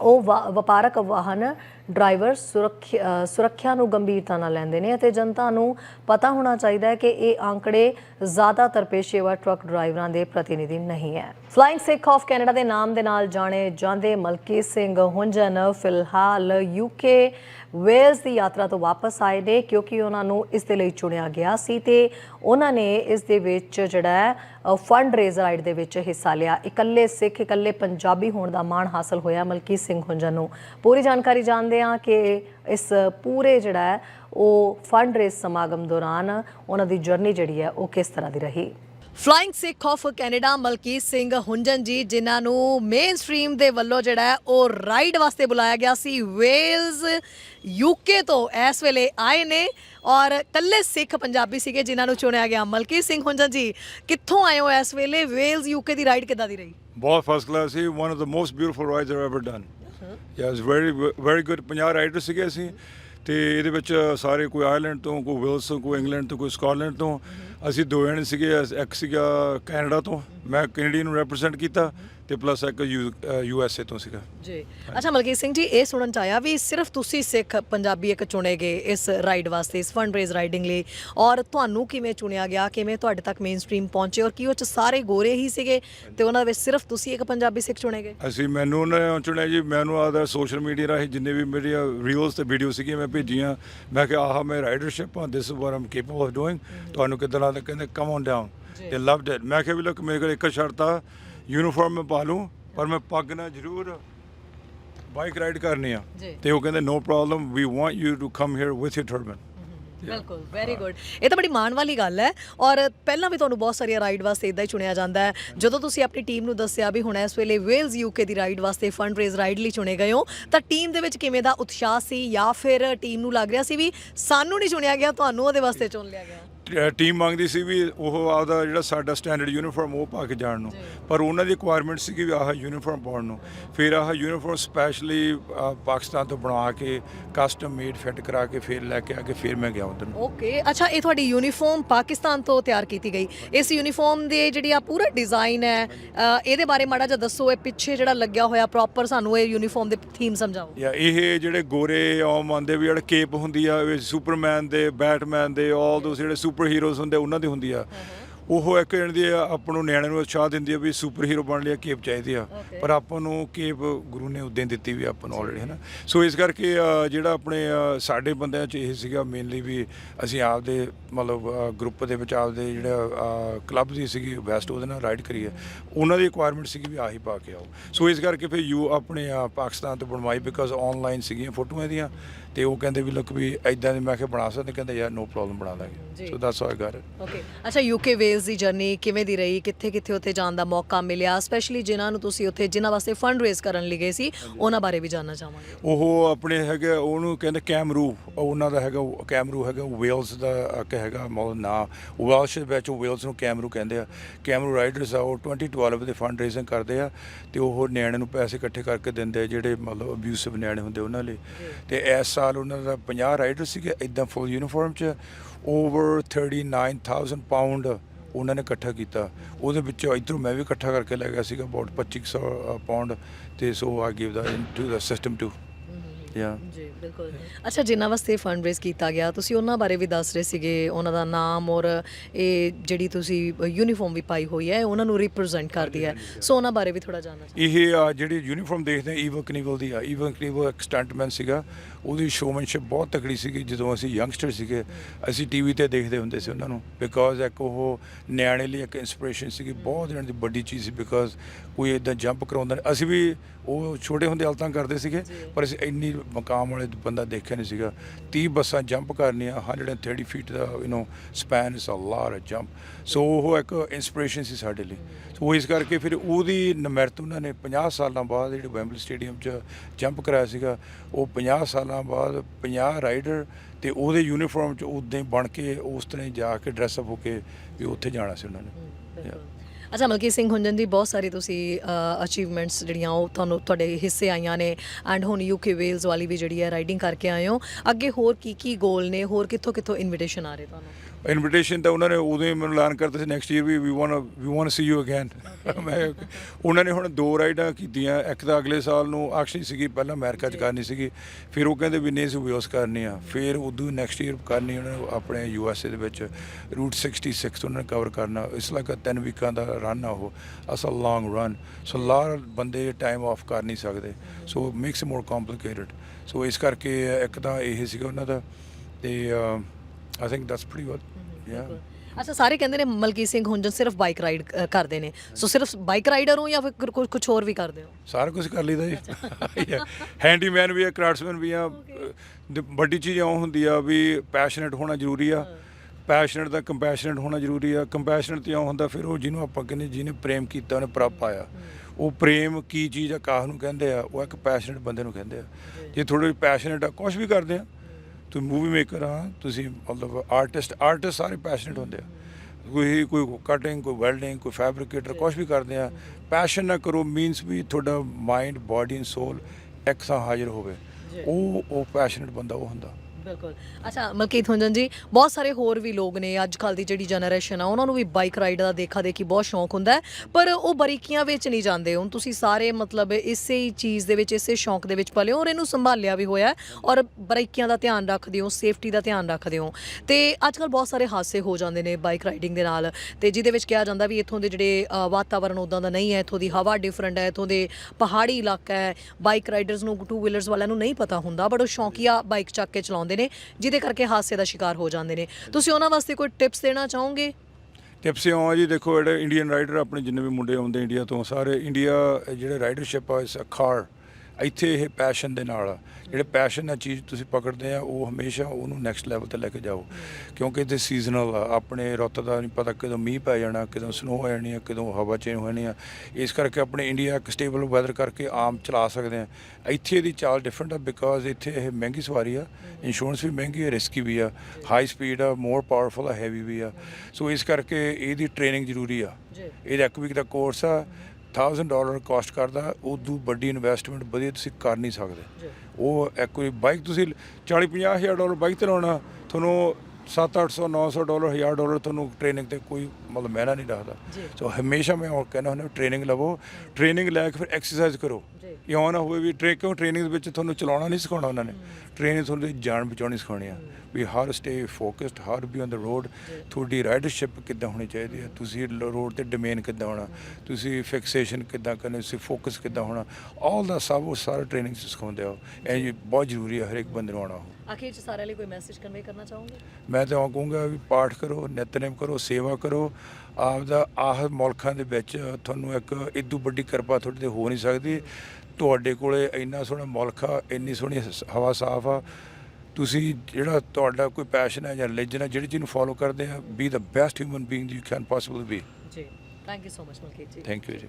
ਉਹ ਵਾ- ਵਪਾਰਕ ਵਾਹਨ ਡਰਾਈਵਰ ਸੁਰੱਖਿਆ ਨੂੰ ਗੰਭੀਰਤਾ ਨਾਲ ਲੈਂਦੇ ਨੇ ਅਤੇ ਜਨਤਾ ਨੂੰ ਪਤਾ ਹੋਣਾ ਚਾਹੀਦਾ ਹੈ ਕਿ ਇਹ ਆંકੜੇ ਜ਼ਿਆਦਾਤਰ ਪੇਸ਼ੇਵਰ ਟਰੱਕ ਡਰਾਈਵਰਾਂ ਦੇ ਪ੍ਰਤੀਨਿਧੀ ਨਹੀਂ ਹੈ। ਫਲਾਈਂਗ ਸਿੱਖ ਆਫ ਕੈਨੇਡਾ ਦੇ ਨਾਮ ਦੇ ਨਾਲ ਜਾਣੇ ਜਾਂਦੇ ਮਲਕੀ ਸਿੰਘ ਹੁੰਜਨ ਫਿਲਹਾਲ ਯੂਕੇ ਵੇਲਸ ਦੀ ਯਾਤਰਾ ਤੋਂ ਵਾਪਸ ਆਏ ਨੇ ਕਿਉਂਕਿ ਉਹਨਾਂ ਨੂੰ ਇਸ ਦੇ ਲਈ ਚੁਣਿਆ ਗਿਆ ਸੀ ਤੇ ਉਹਨਾਂ ਨੇ ਇਸ ਦੇ ਵਿੱਚ ਜਿਹੜਾ ਫੰਡ ਰੇਜ਼ਰ ਰਾਈਡ ਦੇ ਵਿੱਚ ਹਿੱਸਾ ਲਿਆ। ਇਕੱਲੇ ਸਿੱਖ, ਇਕੱਲੇ ਪੰਜਾਬੀ ਹੋਣ ਦਾ ਮਾਣ ਹਾਸਲ ਹੋਇਆ। ਮਲਕੀ ਸਿੰਘ ਹੁੰਜਨ ਨੂੰ ਪੂਰੀ ਜਾਣਕਾਰੀ ਜਾਣਦੇ ਹਾਂ ਕਿ ਇਸ ਪੂਰੇ ਜਿਹੜਾ ਉਹ ਫੰਡ ਰੇਜ਼ ਸਮਾਗਮ ਦੌਰਾਨ ਉਹਨਾਂ ਦੀ ਜਰਨੀ ਜਿਹੜੀ ਹੈ, ਉਹ ਕਿਸ ਤਰ੍ਹਾਂ ਦੀ ਰਹੀ। Flying Sikh of Canada Malkit Singh Hunjan ji ਜਿਨ੍ਹਾਂ ਨੂੰ ਮੇਨ ਸਟ੍ਰੀਮ ਦੇ ਵੱਲੋਂ ਜਿਹੜਾ ਹੈ ਉਹ ਰਾਈਡ ਵਾਸਤੇ ਬੁਲਾਇਆ ਗਿਆ ਸੀ। ਵੇਲਸ ਯੂਕੇ ਤੋਂ ਇਸ ਵੇਲੇ ਆਏ ਨੇ ਔਰ ਕੱਲੇ ਸਿੱਖ ਪੰਜਾਬੀ ਸੀਗੇ ਜਿਨ੍ਹਾਂ ਨੂੰ ਚੁਣਿਆ ਗਿਆ। ਮਲਕੀਤ ਸਿੰਘ ਹੁੰਜਨ ਜੀ ਕਿੱਥੋਂ ਆਏ ਹੋ ਇਸ ਵੇਲੇ? ਵੇਲਸ ਯੂਕੇ ਦੀ ਰਾਈਡ ਕਿੱਦਾਂ ਦੀ ਰਹੀ? ਬਹੁਤ first class C one of the most beautiful rides I've ever done ya it's very very good 50 rider ਸੀਗੇ ਅਸੀਂ। ਤੇ ਇਹਦੇ ਵਿੱਚ ਸਾਰੇ ਕੋਈ ਆਇਰਲੈਂਡ ਤੋਂ, ਕੋਈ ਵਿਲਸ ਤੋਂ, ਕੋਈ ਇੰਗਲੈਂਡ ਤੋਂ, ਕੋਈ ਸਕਾਟਲੈਂਡ ਤੋਂ, ਅਸੀਂ ਦੋ ਜਣੇ ਸੀਗੇ ਇੱਕ ਸੀਗਾ ਕੈਨੇਡਾ ਤੋਂ, ਮੈਂ ਕੈਨੇਡੀਅਨ ਨੂੰ ਰਿਪਰੈਜ਼ੈਂਟ ਕੀਤਾ। ਤੇ ਪਲੱਸ ਇੱਕ ਯੂ ਐਸ ਏ ਤੋਂ ਸੀਗਾ। ਜੀ। ਅੱਛਾ ਮਲਕੀਤ ਸਿੰਘ ਜੀ ਇਹ ਸੁਣਨ ਚ ਆਇਆ ਵੀ ਸਿਰਫ ਤੁਸੀਂ ਸਿੱਖ ਪੰਜਾਬੀ ਇੱਕ ਚੁਣੇ ਗਏ ਇਸ ਰਾਈਡ ਵਾਸਤੇ ਇਸ ਫੰਡ ਰੇਜ਼ ਰਾਈਡਿੰਗ ਲਈ। ਔਰ ਤੁਹਾਨੂੰ ਕਿਵੇਂ ਚੁਣਿਆ ਗਿਆ? ਕਿਵੇਂ ਤੁਹਾਡੇ ਤੱਕ ਮੇਨ ਸਟ੍ਰੀਮ ਪਹੁੰਚੇ? ਔਰ ਕੀ ਉਹ ਚ ਸਾਰੇ ਗੋਰੇ ਹੀ ਸੀਗੇ ਤੇ ਉਹਨਾਂ ਵਿੱਚ ਸਿਰਫ ਤੁਸੀਂ ਇੱਕ ਪੰਜਾਬੀ ਸਿੱਖ ਚੁਣੇ ਗਏ? ਅਸੀਂ ਮੈਨੂੰ ਉਹਨੇ ਚੁਣਿਆ ਜੀ ਮੈਨੂੰ ਆਦਾ ਸੋਸ਼ਲ ਮੀਡੀਆ ਰਾਹੀਂ ਜਿੰਨੇ ਵੀ ਮੇਰੀਆਂ ਰੀਲਸ ਤੇ ਵੀਡੀਓ ਸੀਗੀਆਂ ਮੈਂ ਭੇਜੀਆਂ। ਮੈਂ ਕਿਹਾ ਆਹ ਮੈਂ ਰਾਈਡਰਸ਼ਿਪ ਆ this what I'm capable of doing ਤੁਹਾਨੂੰ ਕਿੱਦਾਂ ਲੱਗਦਾ? ਕਹਿੰਦੇ come on down they loved it ਮੈਂ ਕਿਹਾ ਵੀ ਲੋਕ ਮੇਰੇ ਕੋਲ ਇੱਕ ਸ਼ਰਤ ਆ ਯੂਨੀਫਾਰਮ ਮੈਂ ਪਾ ਲੂੰ ਪਰ ਮੈਂ ਪੱਗ ਨਾਲ ਜ਼ਰੂਰ ਬਾਈਕ ਰਾਈਡ ਕਰਨੀ ਆ। ਜੀ। ਤੇ ਉਹ ਕਹਿੰਦੇ no problem we want you to come here with your turban ਬਿਲਕੁਲ ਵੈਰੀ ਗੁੱਡ ਇਹ ਤਾਂ ਬੜੀ ਮਾਣ ਵਾਲੀ ਗੱਲ ਹੈ। ਔਰ ਪਹਿਲਾਂ ਵੀ ਤੁਹਾਨੂੰ ਬਹੁਤ ਸਾਰੀਆਂ ਰਾਈਡ ਵਾਸਤੇ ਇਦਾਂ ਹੀ ਚੁਣਿਆ ਜਾਂਦਾ ਹੈ। ਜਦੋਂ ਤੁਸੀਂ ਆਪਣੀ ਟੀਮ ਨੂੰ ਦੱਸਿਆ ਵੀ ਹੁਣ ਇਸ ਵੇਲੇ ਵੇਲਸ ਯੂਕੇ ਦੀ ਰਾਈਡ ਵਾਸਤੇ ਫੰਡ ਰੇਜ਼ ਰਾਈਡ ਲਈ ਚੁਣੇ ਗਏ ਹੋ ਤਾਂ ਟੀਮ ਦੇ ਵਿੱਚ ਕਿਵੇਂ ਦਾ ਉਤਸ਼ਾਹ ਸੀ ਜਾਂ ਫਿਰ ਟੀਮ ਨੂੰ ਲੱਗ ਰਿਹਾ ਸੀ ਵੀ ਸਾਨੂੰ ਨਹੀਂ ਚੁਣਿਆ ਗਿਆ ਤੁਹਾਨੂੰ ਉਹਦੇ ਵਾਸਤੇ ਚੁਣ ਲਿਆ ਗਿਆ? ਟੀਮ ਮੰਗਦੀ ਸੀ ਵੀ ਉਹ ਆਪਦਾ ਜਿਹੜਾ ਸਾਡਾ ਸਟੈਂਡਰਡ ਯੂਨੀਫਾਰਮ ਉਹ ਪਾ ਕੇ ਜਾਣ ਨੂੰ। ਪਰ ਉਹਨਾਂ ਦੀ ਰਿਕੁਆਇਰਮੈਂਟ ਸੀ ਕਿ ਆਹ ਯੂਨੀਫਾਰਮ ਪਾਉਣ ਨੂੰ। ਫਿਰ ਆਹ ਯੂਨੀਫਾਰਮ ਸਪੈਸ਼ਲੀ ਪਾਕਿਸਤਾਨ ਤੋਂ ਬਣਾ ਕੇ ਕਸਟਮ ਮੇਡ ਫਿੱਟ ਕਰਾ ਕੇ ਫਿਰ ਲੈ ਕੇ ਆ ਕੇ ਫਿਰ ਮੈਂ ਗਿਆ ਉਧਰ ਓਕੇ ਅੱਛਾ ਇਹ ਤੁਹਾਡੀ ਯੂਨੀਫਾਰਮ ਪਾਕਿਸਤਾਨ ਤੋਂ ਤਿਆਰ ਕੀਤੀ ਗਈ। ਇਸ ਯੂਨੀਫਾਰਮ ਦੇ ਜਿਹੜੀ ਆ ਪੂਰਾ ਡਿਜ਼ਾਈਨ ਹੈ ਇਹਦੇ ਬਾਰੇ ਮਾੜਾ ਜਿਹਾ ਦੱਸੋ ਇਹ ਪਿੱਛੇ ਜਿਹੜਾ ਲੱਗਿਆ ਹੋਇਆ ਪ੍ਰੋਪਰ ਸਾਨੂੰ ਇਹ ਯੂਨੀਫਾਰਮ ਦੇ ਥੀਮ ਸਮਝਾਓ। ਯਾ ਇਹ ਜਿਹੜੇ ਗੋਰੇ ਆਮ ਆਉਂਦੇ ਵੀ ਜਿਹੜੇ ਕੇਪ ਹੁੰਦੀ ਆ ਸੁਪਰਮੈਨ ਦੇ ਬੈਟਮੈਨ ਦੇ ਆਲ ਦੋਸ ਜਿਹੜੇ ਸੁਪਰ ਹੀਰੋਜ਼ ਹੁੰਦੇ ਉਹਨਾਂ ਦੀ ਹੁੰਦੀ ਆ। ਉਹ ਇੱਕ ਜਣ ਦੀ ਆਪਾਂ ਨੂੰ ਨਿਆਣਿਆਂ ਨੂੰ ਉਤਸ਼ਾਹ ਦਿੰਦੀ ਆ ਵੀ ਸੁਪਰ ਹੀਰੋ ਬਣ ਲਿਆ ਕੇਪ ਚਾਹੀਦੀ ਆ। ਪਰ ਆਪਾਂ ਨੂੰ ਕੇਪ ਗੁਰੂ ਨੇ ਉਦੋਂ ਦਿੱਤੀ ਵੀ ਆਪਾਂ ਨੂੰ ਆਲਰੇਡੀ ਹੈ ਨਾ ਸੋ ਇਸ ਕਰਕੇ ਜਿਹੜਾ ਆਪਣੇ ਸਾਡੇ ਬੰਦਿਆਂ 'ਚ ਇਹ ਸੀਗਾ ਮੇਨਲੀ ਵੀ ਅਸੀਂ ਆਪਦੇ ਮਤਲਬ ਗਰੁੱਪ ਦੇ ਵਿੱਚ ਆਪਦੇ ਜਿਹੜਾ ਕਲੱਬ ਦੀ ਸੀਗੀ ਵੈਸਟ ਉਹਦੇ ਨਾਲ ਰਾਈਡ ਕਰੀਏ ਉਹਨਾਂ ਦੀ ਰਿਕੁਆਇਰਮੈਂਟ ਸੀਗੀ ਵੀ ਆਹੀ ਪਾ ਕੇ ਆਓ। ਸੋ ਇਸ ਕਰਕੇ ਫਿਰ ਯੂ ਆਪਣੇ ਪਾਕਿਸਤਾਨ ਤੋਂ ਬਣਵਾਈ ਬਿਕਾਜ਼ ਆਨਲਾਈਨ ਸੀਗੀਆਂ ਫੋਟੋਆਂ ਦੀਆਂ ਤੇ ਉਹ ਕਹਿੰਦੇ ਵੀ ਲੁੱਕ ਵੀ ਐਦਾਂ ਦੀ ਮੈਂ ਕਿਹਾ ਬਣਾ ਸਕਦੇ ਕਹਿੰਦੇ ਯਾਰ ਨੋ ਪ੍ਰੋਬਲਮ ਬਣਾ। ਦਾਂਗੇ। So that's I got okay ਅੱਛਾ ਯੂਕੇ ਵੇਲਸ ਦੀ ਜਰਨੀ ਕਿਵੇਂ ਦੀ ਰਹੀ? ਕਿੱਥੇ ਕਿੱਥੇ ਉੱਥੇ ਜਾਣ ਦਾ ਮੌਕਾ ਮਿਲਿਆ? ਸਪੈਸ਼ਲੀ ਜਿਨ੍ਹਾਂ ਨੂੰ ਤੁਸੀਂ ਉੱਥੇ ਜਿਨ੍ਹਾਂ ਵਾਸਤੇ ਫੰਡ ਰੇਜ਼ ਕਰਨ ਲਈ ਗਏ ਸੀ ਉਹਨਾਂ ਬਾਰੇ ਵੀ ਜਾਨਣਾ ਚਾਹਾਂਗੇ। ਉਹ ਆਪਣੇ ਹੈਗੇ ਉਹਨੂੰ ਕਹਿੰਦੇ ਕੈਮਰੂ ਉਹ ਉਹਨਾਂ ਦਾ ਹੈਗਾ ਕੈਮਰੂ ਹੈਗਾ ਵੇਲਸ ਦਾ ਇੱਕ ਹੈਗਾ ਮਤਲਬ ਨਾਂ। ਵੇਲਸ ਵਿੱਚ ਵੇਲਸ ਨੂੰ ਕੈਮਰੂ ਕਹਿੰਦੇ ਆ। ਕੈਮਰੂ ਰਾਈਡਰਸ ਆ ਉਹ 2012 ਦੇ ਫੰਡ ਰੇਜ਼ਿੰਗ ਕਰਦੇ ਆ ਤੇ ਉਹ ਨਿਆਣੇ ਨੂੰ ਪੈਸੇ ਇਕੱਠੇ ਕਰਕੇ ਦਿੰਦੇ ਆ ਜਿਹੜੇ ਮਤਲਬ ਅਬਿਊਸਿਵ ਨਿਆਣੇ ਹੁੰਦੇ ਉਹਨਾਂ ਲਈ। ਤੇ ਇਸ ਸਾਲ ਉਹਨਾਂ ਦਾ 50 ਰਾਈਡਰ ਸੀਗੇ ਇਦਾਂ ਫੁੱਲ ਯੂਨੀਫਾਰਮ 'ਚ ਓਵਰ 39000 ਪਾਉਂਡ ਉਹਨਾਂ ਨੇ ਇਕੱਠਾ ਕੀਤਾ। ਉਹਦੇ ਵਿੱਚੋਂ ਇਧਰੋਂ ਮੈਂ ਵੀ ਇਕੱਠਾ ਕਰਕੇ ਲੈ ਗਿਆ ਸੀਗਾ ਅਬਾਊਟ 2500 ਪਾਉਂਡ ਤੇ ਸੋ ਆ give the into the system too ya ਜੀ ਬਿਲਕੁਲ। ਅੱਛਾ ਜਿਨ੍ਹਾਂ ਵਾਸਤੇ ਫੰਡ ਰੇਜ਼ ਕੀਤਾ ਗਿਆ ਤੁਸੀਂ ਉਹਨਾਂ ਬਾਰੇ ਵੀ ਦੱਸ ਰਹੇ ਸੀਗੇ ਉਹਨਾਂ ਦਾ ਨਾਮ ਔਰ ਇਹ ਜਿਹੜੀ ਤੁਸੀਂ ਯੂਨੀਫਾਰਮ ਵੀ ਪਾਈ ਹੋਈ ਹੈ ਉਹਨਾਂ ਨੂੰ ਰਿਪਰੈਜ਼ੈਂਟ ਕਰਦੀ ਹੈ। ਸੋ ਉਹਨਾਂ ਬਾਰੇ ਵੀ ਥੋੜਾ ਜਾਣਨਾ ਇਹ ਜਿਹੜੀ ਯੂਨੀਫਾਰਮ ਦੇਖਦੇ ਆ ਈਵਨ ਕਨੀਵਲ ਦੀ ਆ। ਈਵਨ ਕਨੀਵਲ ਇੱਕ ਸਟੰਟਮੈਨ ਸੀਗਾ। ਉਹਦੀ ਸ਼ੋਮੈਨਸ਼ਿਪ ਬਹੁਤ ਤਕੜੀ ਸੀਗੀ ਜਦੋਂ ਅਸੀਂ ਯੰਗਸਟਰ ਸੀਗੇ ਅਸੀਂ ਟੀਵੀ ਤੇ ਦੇਖਦੇ ਹੁੰਦੇ ਸੀ ਉਹਨਾਂ ਨੂੰ ਬਿਕੋਜ਼ ਇੱਕ ਉਹ ਨਿਆਣੇ ਲਈ ਇੱਕ ਇਨਸਪੀਰੇਸ਼ਨ ਸੀਗੀ ਬਹੁਤ ਇਹਨਾਂ ਦੀ ਵੱਡੀ ਚੀਜ਼ ਸੀ ਬਿਕੋਜ਼ ਕੋਈ ਇਦਾਂ ਜੰਪ ਕਰਾਉਂਦਾ ਨਹੀਂ। ਅਸੀਂ ਵੀ ਉਹ ਛੋਟੇ ਹੁੰਦੇ ਹਾਲਤਾਂ ਕਰਦੇ ਸੀਗੇ ਪਰ ਅਸੀਂ ਇੰਨੀ ਮਕਾਮ ਵਾਲੇ ਬੰਦਾ ਦੇਖਿਆ ਨਹੀਂ ਸੀਗਾ। 30 ਬੱਸਾਂ ਜੰਪ ਕਰਨੀਆਂ 130 feet the you know span is a lot jump so ਉਹ ਇੱਕ ਇਨਸਪੀਰੇਸ਼ਨ ਸੀ ਸਾਡੇ ਲਈ। ਸੋ ਇਸ ਕਰਕੇ ਫਿਰ ਉਹਦੀ ਨਮਰਤ ਉਹਨਾਂ ਨੇ 50 ਸਾਲਾਂ ਬਾਅਦ ਜਿਹੜੇ ਵੈਂਬਲੀ ਸਟੇਡੀਅਮ 'ਚ ਜੰਪ ਕਰਾਇਆ ਸੀਗਾ ਉਹ 50 ਸਾਲਾਂ ਬਾਅਦ 50 ਰਾਈਡਰ ਤੇ ਉਹਦੇ ਯੂਨੀਫਾਰਮ 'ਚ ਉਦਾਂ ਹੀ ਬਣ ਕੇ ਉਸ ਤਰ੍ਹਾਂ ਹੀ ਜਾ ਕੇ ਡਰੈਸ ਅਪ ਹੋ ਕੇ ਵੀ ਉੱਥੇ ਜਾਣਾ ਸੀ ਉਹਨਾਂ ਨੇ. ਅੱਛਾ ਮਲਕੀ ਸਿੰਘ ਹੁੰਜਨ ਜੀ ਬਹੁਤ ਸਾਰੀ ਤੁਸੀਂ ਅਚੀਵਮੈਂਟਸ ਜਿਹੜੀਆਂ ਉਹ ਤੁਹਾਨੂੰ ਤੁਹਾਡੇ ਹਿੱਸੇ ਆਈਆਂ ਨੇ ਐਂਡ ਹੁਣ ਯੂਕੇ ਵੇਲਸ ਵਾਲੀ ਵੀ ਜਿਹੜੀ ਹੈ ਰਾਈਡਿੰਗ ਕਰਕੇ ਆਏ ਹੋ। ਅੱਗੇ ਹੋਰ ਕੀ ਕੀ ਗੋਲ ਨੇ? ਹੋਰ ਕਿੱਥੋਂ ਕਿੱਥੋਂ ਇਨਵੀਟੇਸ਼ਨ ਆ ਰਹੇ ਤੁਹਾਨੂੰ? ਇਨਵੀਟੇਸ਼ਨ ਤਾਂ ਉਹਨਾਂ ਨੇ ਉਦੋਂ ਹੀ ਮੈਨੂੰ ਐਲਾਨ ਕਰਤਾ ਸੀ next year we we want we want see you again ਮੈਂ ਉਹਨਾਂ ਨੇ ਹੁਣ ਦੋ ਰਾਈਡਾਂ ਕੀਤੀਆਂ, ਇੱਕ ਤਾਂ ਅਗਲੇ ਸਾਲ ਨੂੰ ਐਕਚੁਅਲੀ ਸੀਗੀ, ਪਹਿਲਾਂ ਅਮਰੀਕਾ 'ਚ ਕਰਨੀ ਸੀਗੀ, ਫਿਰ ਉਹ ਕਹਿੰਦੇ ਵੀ ਨਹੀਂ ਸੀ ਵਿਓਸ ਕਰਨੀ ਆ। ਫਿਰ ਉਦੋਂ ਨੈਕਸਟ ਈਅਰ ਕਰਨੀ ਉਹਨਾਂ ਨੇ ਆਪਣੇ ਯੂ ਐਸ ਏ ਦੇ ਵਿੱਚ ਰੂਟ 66 ਉਹਨਾਂ ਨੇ ਕਵਰ ਕਰਨਾ। ਇਸ ਲਾਈਕ ਤਿੰਨ ਵੀਕਾਂ ਦਾ ਰਨ ਆ ਉਹ ਅਸਲ ਲੌਂਗ ਰਨ ਸੋ ਲਾਰ ਬੰਦੇ ਟਾਈਮ ਆਫ ਕਰ ਨਹੀਂ ਸਕਦੇ। ਸੋ ਮੇਕਸ ਮੋਰ ਕੰਪਲਿਕੇਟਡ ਸੋ ਇਸ ਕਰਕੇ ਇੱਕ ਤਾਂ ਇਹ ਸੀਗਾ ਉਹਨਾਂ ਦਾ, ਤੇ I think that's pretty well ਅੱਛਾ ਸਾਰੇ ਕਹਿੰਦੇ ਨੇ ਮਲਕੀ ਸਿੰਘ ਹੁੰਜਨ ਸਿਰਫ ਬਾਈਕ ਰਾਈਡ ਕਰਦੇ ਨੇ। ਸੋ ਸਿਰਫ ਬਾਈਕ ਰਾਈਡਰ ਹੋ ਜਾਂ ਫਿਰ ਕੁਝ ਹੋਰ ਵੀ ਕਰਦੇ ਹੋ? ਸਾਰਾ ਕੁਝ ਕਰ ਲਈਦਾ ਜੀ। ਹੈਂਡੀਮੈਨ ਵੀ ਆ ਕਰਾਫਟਸਮੈਨ ਵੀ ਆ ਵੱਡੀ ਚੀਜ਼ ਉਹ ਹੁੰਦੀ ਆ ਵੀ ਪੈਸ਼ਨੇਟ ਹੋਣਾ ਜ਼ਰੂਰੀ ਆ। ਪੈਸ਼ਨੇਟ ਦਾ ਕੰਪੈਸ਼ਨੇਟ ਹੋਣਾ ਜ਼ਰੂਰੀ ਆ। ਕੰਪੈਸ਼ਨੇਟ ਤੇ ਉਹ ਹੁੰਦਾ ਫਿਰ ਉਹ ਜਿਹਨੂੰ ਆਪਾਂ ਕਹਿੰਦੇ ਜਿਹਨੇ ਪ੍ਰੇਮ ਕੀਤਾ ਉਹਨੇ ਪ੍ਰਭ ਪਾਇਆ। ਉਹ ਪ੍ਰੇਮ ਕੀ ਚੀਜ਼ ਆ ਕਾਹ ਨੂੰ ਕਹਿੰਦੇ ਆ ਉਹ ਇੱਕ ਪੈਸ਼ਨੇਟ ਬੰਦੇ ਨੂੰ ਕਹਿੰਦੇ ਆ। ਜੇ। ਥੋੜੇ ਪੈਸ਼ਨੇਟ ਆ ਕੁਝ ਵੀ ਕਰਦੇ ਆ ਤੁਸੀਂ ਮੂਵੀ ਮੇਕਰ ਆ ਤੁਸੀਂ ਮਤਲਬ ਆਰਟਿਸਟ ਆਰਟਿਸਟ ਸਾਰੇ ਪੈਸ਼ਨੇਟ ਹੁੰਦੇ ਆ। ਕੋਈ ਕੋਈ ਕਟਿੰਗ ਕੋਈ ਵੈਲਡਿੰਗ ਕੋਈ ਫੈਬਰਿਕੇਟਰ ਕੁਝ ਵੀ ਕਰਦੇ ਆ। ਪੈਸ਼ਨ ਨਾ ਕਰੋ ਮੀਨਸ ਵੀ ਤੁਹਾਡਾ ਮਾਈਂਡ ਬਾਡੀ ਐਂਡ ਸੋਲ ਇੱਕ ਸਾਂ ਹਾਜ਼ਰ ਹੋਵੇ। ਉਹ ਉਹ ਪੈਸ਼ਨੇਟ ਬੰਦਾ ਉਹ ਹੁੰਦਾ। ਬਿਲਕੁਲ। ਅੱਛਾ ਮਲਕੀਤ ਹੁੰਜਨ ਜੀ ਬਹੁਤ ਸਾਰੇ ਹੋਰ ਵੀ ਲੋਕ ਨੇ ਅੱਜ ਕੱਲ ਦੀ ਜਿਹੜੀ ਜਨਰੇਸ਼ਨ ਆ ਉਹਨਾਂ ਨੂੰ ਵੀ ਬਾਈਕ ਰਾਈਡ ਦਾ ਦੇਖਾ ਦੇਖੀ ਬਹੁਤ ਸ਼ੌਂਕ ਹੁੰਦਾ ਹੈ ਪਰ ਉਹ ਬਰੀਕੀਆਂ ਵਿੱਚ ਨਹੀਂ ਜਾਂਦੇ। ਹੁਣ ਤੁਸੀਂ ਸਾਰੇ ਮਤਲਬ ਇਸੇ ਹੀ ਚੀਜ਼ ਦੇ ਵਿੱਚ ਇਸੇ ਸ਼ੌਂਕ ਦੇ ਵਿੱਚ ਪਲੇ ਹੋ ਔਰ ਇਹਨੂੰ ਸੰਭਾਲਿਆ ਵੀ ਹੋਇਆ ਹੈ ਔਰ ਬਰੀਕੀਆਂ ਦਾ ਧਿਆਨ ਰੱਖਦੇ ਹੋ ਸੇਫਟੀ ਦਾ ਧਿਆਨ ਰੱਖਦੇ ਹੋ। ਤੇ ਅੱਜ ਕੱਲ ਬਹੁਤ ਸਾਰੇ ਹਾਦਸੇ ਹੋ ਜਾਂਦੇ ਨੇ ਬਾਈਕ ਰਾਈਡਿੰਗ ਦੇ ਨਾਲ। ਤੇ ਜਿਹਦੇ ਵਿੱਚ ਕਿਹਾ ਜਾਂਦਾ ਵੀ ਇੱਥੋਂ ਦੇ ਜਿਹੜੇ ਅ, ਵਾਤਾਵਰਣ ਉਦਾਂ ਦਾ ਨਹੀਂ ਹੈ ਇੱਥੋਂ ਦੀ ਹਵਾ ਡਿਫਰੈਂਟ ਹੈ ਇੱਥੋਂ ਦੇ ਪਹਾੜੀ ਇਲਾਕਾ ਹੈ। ਬਾਈਕ ਰਾਈਡਰਸ ਨੂੰ ਟੂ ਵੀਲਰਸ ਵਾਲਿਆਂ ਨੂੰ ਨਹੀਂ ਪਤਾ ਹੁੰਦਾ ਬਟ ਉਹ ਸ਼ੌਂਕੀਆ ਬਾਈਕ ਚੱਕ ਕੇ ਚਲਾਉਂਦੇ ਨੇ, ਜਿਹਦੇ ਕਰਕੇ ਹਾਦਸੇ ਦਾ ਸ਼ਿਕਾਰ ਹੋ ਜਾਂਦੇ ਨੇ। ਤੁਸੀਂ ਉਹਨਾਂ ਵਾਸਤੇ ਕੋਈ ਟਿਪਸ ਦੇਣਾ ਚਾਹੋਗੇ? ਟਿਪਸ ਇਹ ਆ ਜੀ, ਦੇਖੋ ਜਿਹੜੇ ਇੰਡੀਅਨ ਰਾਈਡਰ ਆਪਣੇ ਜਿੰਨੇ ਵੀ ਮੁੰਡੇ ਆਉਂਦੇ ਇੰਡੀਆ ਤੋਂ, ਸਾਰੇ ਇੰਡੀਆ ਜਿਹੜੇ ਰਾਈਡਰਸ਼ਿਪ ਆ, ਇਸ ਖਾਰ ਇੱਥੇ ਇਹ ਪੈਸ਼ਨ ਦੇ ਨਾਲ ਆ। ਜਿਹੜੇ ਪੈਸ਼ਨ ਨਾਲ ਚੀਜ਼ ਤੁਸੀਂ ਪਕੜਦੇ ਆ ਉਹ ਹਮੇਸ਼ਾ ਉਹਨੂੰ ਨੈਕਸਟ ਲੈਵਲ ਤੇ ਲੈ ਕੇ ਜਾਓ। ਕਿਉਂਕਿ ਇਹ ਸੀਜ਼ਨਲ ਆ। ਆਪਣੇ ਰੁੱਤ ਦਾ ਨਹੀਂ ਪਤਾ ਕਦੋਂ ਮੀਂਹ ਪੈ ਜਾਣਾ ਕਦੋਂ ਸਨੋ ਹੋ ਜਾਣੀ ਆ ਕਦੋਂ ਹਵਾ ਚੇਂਜ ਹੋ ਜਾਣੀ ਆ। ਇਸ ਕਰਕੇ ਆਪਣੇ ਇੰਡੀਆ ਇੱਕ ਸਟੇਬਲ ਵੈਦਰ ਕਰਕੇ ਆਮ ਚਲਾ ਸਕਦੇ ਆ। ਇੱਥੇ ਦੀ ਚਾਲ ਡਿਫਰੈਂਟ ਆ ਬਿਕਾਜ਼ ਇੱਥੇ ਇਹ ਮਹਿੰਗੀ ਸਵਾਰੀ ਆ। ਇੰਸ਼ੋਰੈਂਸ ਵੀ ਮਹਿੰਗੀ ਹੈ ਰਿਸਕੀ ਵੀ ਆ। ਹਾਈ ਸਪੀਡ ਆ ਮੋਰ ਪਾਵਰਫੁਲ ਆ ਹੈਵੀ ਵੀ ਆ। ਸੋ ਇਸ ਕਰਕੇ ਇਹਦੀ ਟ੍ਰੇਨਿੰਗ ਜ਼ਰੂਰੀ ਆ। ਇਹਦਾ ਇੱਕ ਵੀਕ ਦਾ ਕੋਰਸ ਆ। 1000 ਡਾਲਰ ਕਾਸਟ ਕਰਦਾ ਉਦੋਂ ਵੱਡੀ ਇਨਵੈਸਟਮੈਂਟ ਵਧੀਆ ਤੁਸੀਂ ਕਰ ਨਹੀਂ ਸਕਦੇ। ਉਹ ਇੱਕ ਕੋਈ ਬਾਈਕ ਤੁਸੀਂ 40 50 ਹਜ਼ਾਰ ਡਾਲਰ ਬਾਈਕ ਤੇ ਲਾਉਣਾ ਤੁਹਾਨੂੰ 7 800 900 ਡਾਲਰ 1000 ਡਾਲਰ ਤੁਹਾਨੂੰ ਟ੍ਰੇਨਿੰਗ ਤੇ ਕੋਈ ਮਤਲਬ ਮਹਿਨਾ ਨਹੀਂ ਰੱਖਦਾ। ਸੋ ਹਮੇਸ਼ਾ ਮੈਂ ਉਹ ਕਹਿੰਦਾ ਹੁੰਦਾ ਟ੍ਰੇਨਿੰਗ ਲਵੋ ਟ੍ਰੇਨਿੰਗ ਲੈ ਕੇ ਫਿਰ ਐਕਸਰਸਾਈਜ਼ ਕਰੋ। ਜੀ। ਇਹ ਆਉਣਾ ਹੋਵੇ ਵੀ ਟ੍ਰੇ ਕਿਉਂ ਟ੍ਰੇਨਿੰਗ ਵਿੱਚ ਤੁਹਾਨੂੰ ਚਲਾਉਣਾ ਨਹੀਂ ਸਿਖਾਉਣਾ ਉਹਨਾਂ ਨੇ? ਟ੍ਰੇਨਿੰਗ ਤੁਹਾਨੂੰ ਜਾਨ ਬਚਾਉਣੀ ਸਿਖਾਉਣੀ ਆ। ਵੀ ਹਰ ਸਟੇ ਫੋਕਸਡ ਹਰ ਬੀ ਔਨ ਦ ਰੋਡ ਤੁਹਾਡੀ ਰਾਈਡਰਸ਼ਿਪ ਕਿੱਦਾਂ ਹੋਣੀ ਚਾਹੀਦੀ ਹੈ? ਤੁਸੀਂ ਰੋਡ ਤੇ ਡੋਮੇਨ ਕਿੱਦਾਂ ਹੋਣਾ? ਤੁਸੀਂ ਫਿਕਸੇਸ਼ਨ ਕਿੱਦਾਂ ਕਰਨੀ? ਤੁਸੀਂ ਫੋਕਸ ਕਿੱਦਾਂ ਹੋਣਾ? ਆਲ ਦਾ ਸਭ ਉਹ ਸਾਰਾ ਟ੍ਰੇਨਿੰਗ ਸਿਖਾਉਂਦੇ ਆ। ਉਹ। ਇਹ ਬਹੁਤ ਜ਼ਰੂਰੀ ਹੈ ਹਰ ਇੱਕ ਬੰਦੇ ਨੂੰ ਆਉਣਾ। ਆਖਿਰ ਚ ਸਾਰਿਆਂ ਲਈ ਕੋਈ ਮੈਸੇਜ ਕਨਵੇ ਕਰਨਾ ਚਾਹੋਗੇ? ਮੈਂ ਤਾਂ ਉਹ ਕਹੂੰਗਾ ਵੀ ਪਾਠ ਕਰੋ ਨਿਤਨੇਮ ਕਰੋ ਸੇਵਾ ਕਰੋ। ਆਪਦਾ ਆਹ ਮੁਲਕਾਂ ਦੇ ਵਿੱਚ ਤੁਹਾਨੂੰ ਇੱਕ ਇਦੋਂ ਵੱਡੀ ਕਿਰਪਾ ਤੁਹਾਡੇ ਤੇ ਹੋ ਨਹੀਂ ਸਕਦੀ। ਤੁਹਾਡੇ ਕੋਲੇ ਇੰਨਾ ਸੋਹਣਾ ਮੁਲਕ ਆ ਇੰਨੀ ਸੋਹਣੀ ਸ- ਹਵਾ ਸਾਫ਼ ਆ। ਤੁਸੀਂ ਜਿਹੜਾ ਤੁਹਾਡਾ ਕੋਈ ਪੈਸ਼ਨ ਹੈ ਜਾਂ ਰਿਲੀਜਨ ਹੈ ਜਿਹੜੀ ਚੀਜ਼ ਨੂੰ ਫੋਲੋ ਕਰਦੇ ਆ be the best human being you can possible be ਜੀ। Thank you so much Malkit ji. Thank you ਜੀ।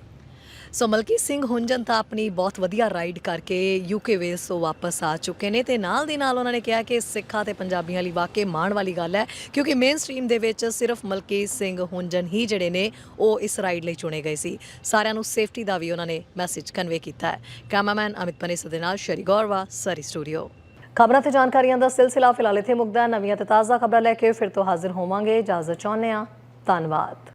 ਸੋ ਮਲਕੀਤ ਸਿੰਘ ਹੁੰਜਨ ਤਾਂ ਆਪਣੀ ਬਹੁਤ ਵਧੀਆ ਰਾਈਡ ਕਰਕੇ ਯੂਕੇ ਵੇਸ ਤੋਂ ਵਾਪਸ ਆ ਚੁੱਕੇ ਨੇ ਤੇ ਨਾਲ ਦੀ ਨਾਲ ਉਹਨਾਂ ਨੇ ਕਿਹਾ ਕਿ ਸਿੱਖਾਂ ਤੇ ਪੰਜਾਬੀਆਂ ਲਈ ਵਾਕਈ ਮਾਣ ਵਾਲੀ ਗੱਲ ਹੈ, ਕਿਉਂਕਿ ਮੇਨ ਸਟ੍ਰੀਮ ਦੇ ਵਿੱਚ ਸਿਰਫ ਮਲਕੀਤ ਸਿੰਘ ਹੁੰਜਨ ਹੀ ਜਿਹੜੇ ਨੇ, ਉਹ ਇਸ ਰਾਈਡ ਲਈ ਚੁਣੇ ਗਏ ਸੀ। ਸਾਰਿਆਂ ਨੂੰ ਸੇਫਟੀ ਦਾ ਵੀ ਉਹਨਾਂ ਨੇ ਮੈਸੇਜ ਕਨਵੇ ਕੀਤਾ ਹੈ। ਕੈਮਰਾਮੈਨ ਅਮਿਤ ਪਨੇਸਾ ਦੇ ਨਾਲ ਸ਼ਰੀ ਗੌਰਵਾ, ਸਰੀ ਸਟੂਡੀਓ ਖਬਰਾਂ ਤੇ ਜਾਣਕਾਰੀਆਂ ਦਾ ਸਿਲਸਿਲਾ ਫਿਲਹਾਲ ਇੱਥੇ ਮੁੱਕਦਾ ਨਵੀਆਂ ਤੇ ਤਾਜ਼ਾ ਖਬਰਾਂ ਲੈ ਕੇ ਫਿਰ ਤੋਂ ਹਾਜ਼ਰ ਹੋਵਾਂਗੇ। ਇਜਾਜ਼ਤ ਚਾਹੁੰਦੇ ਹਾਂ। ਧੰਨਵਾਦ।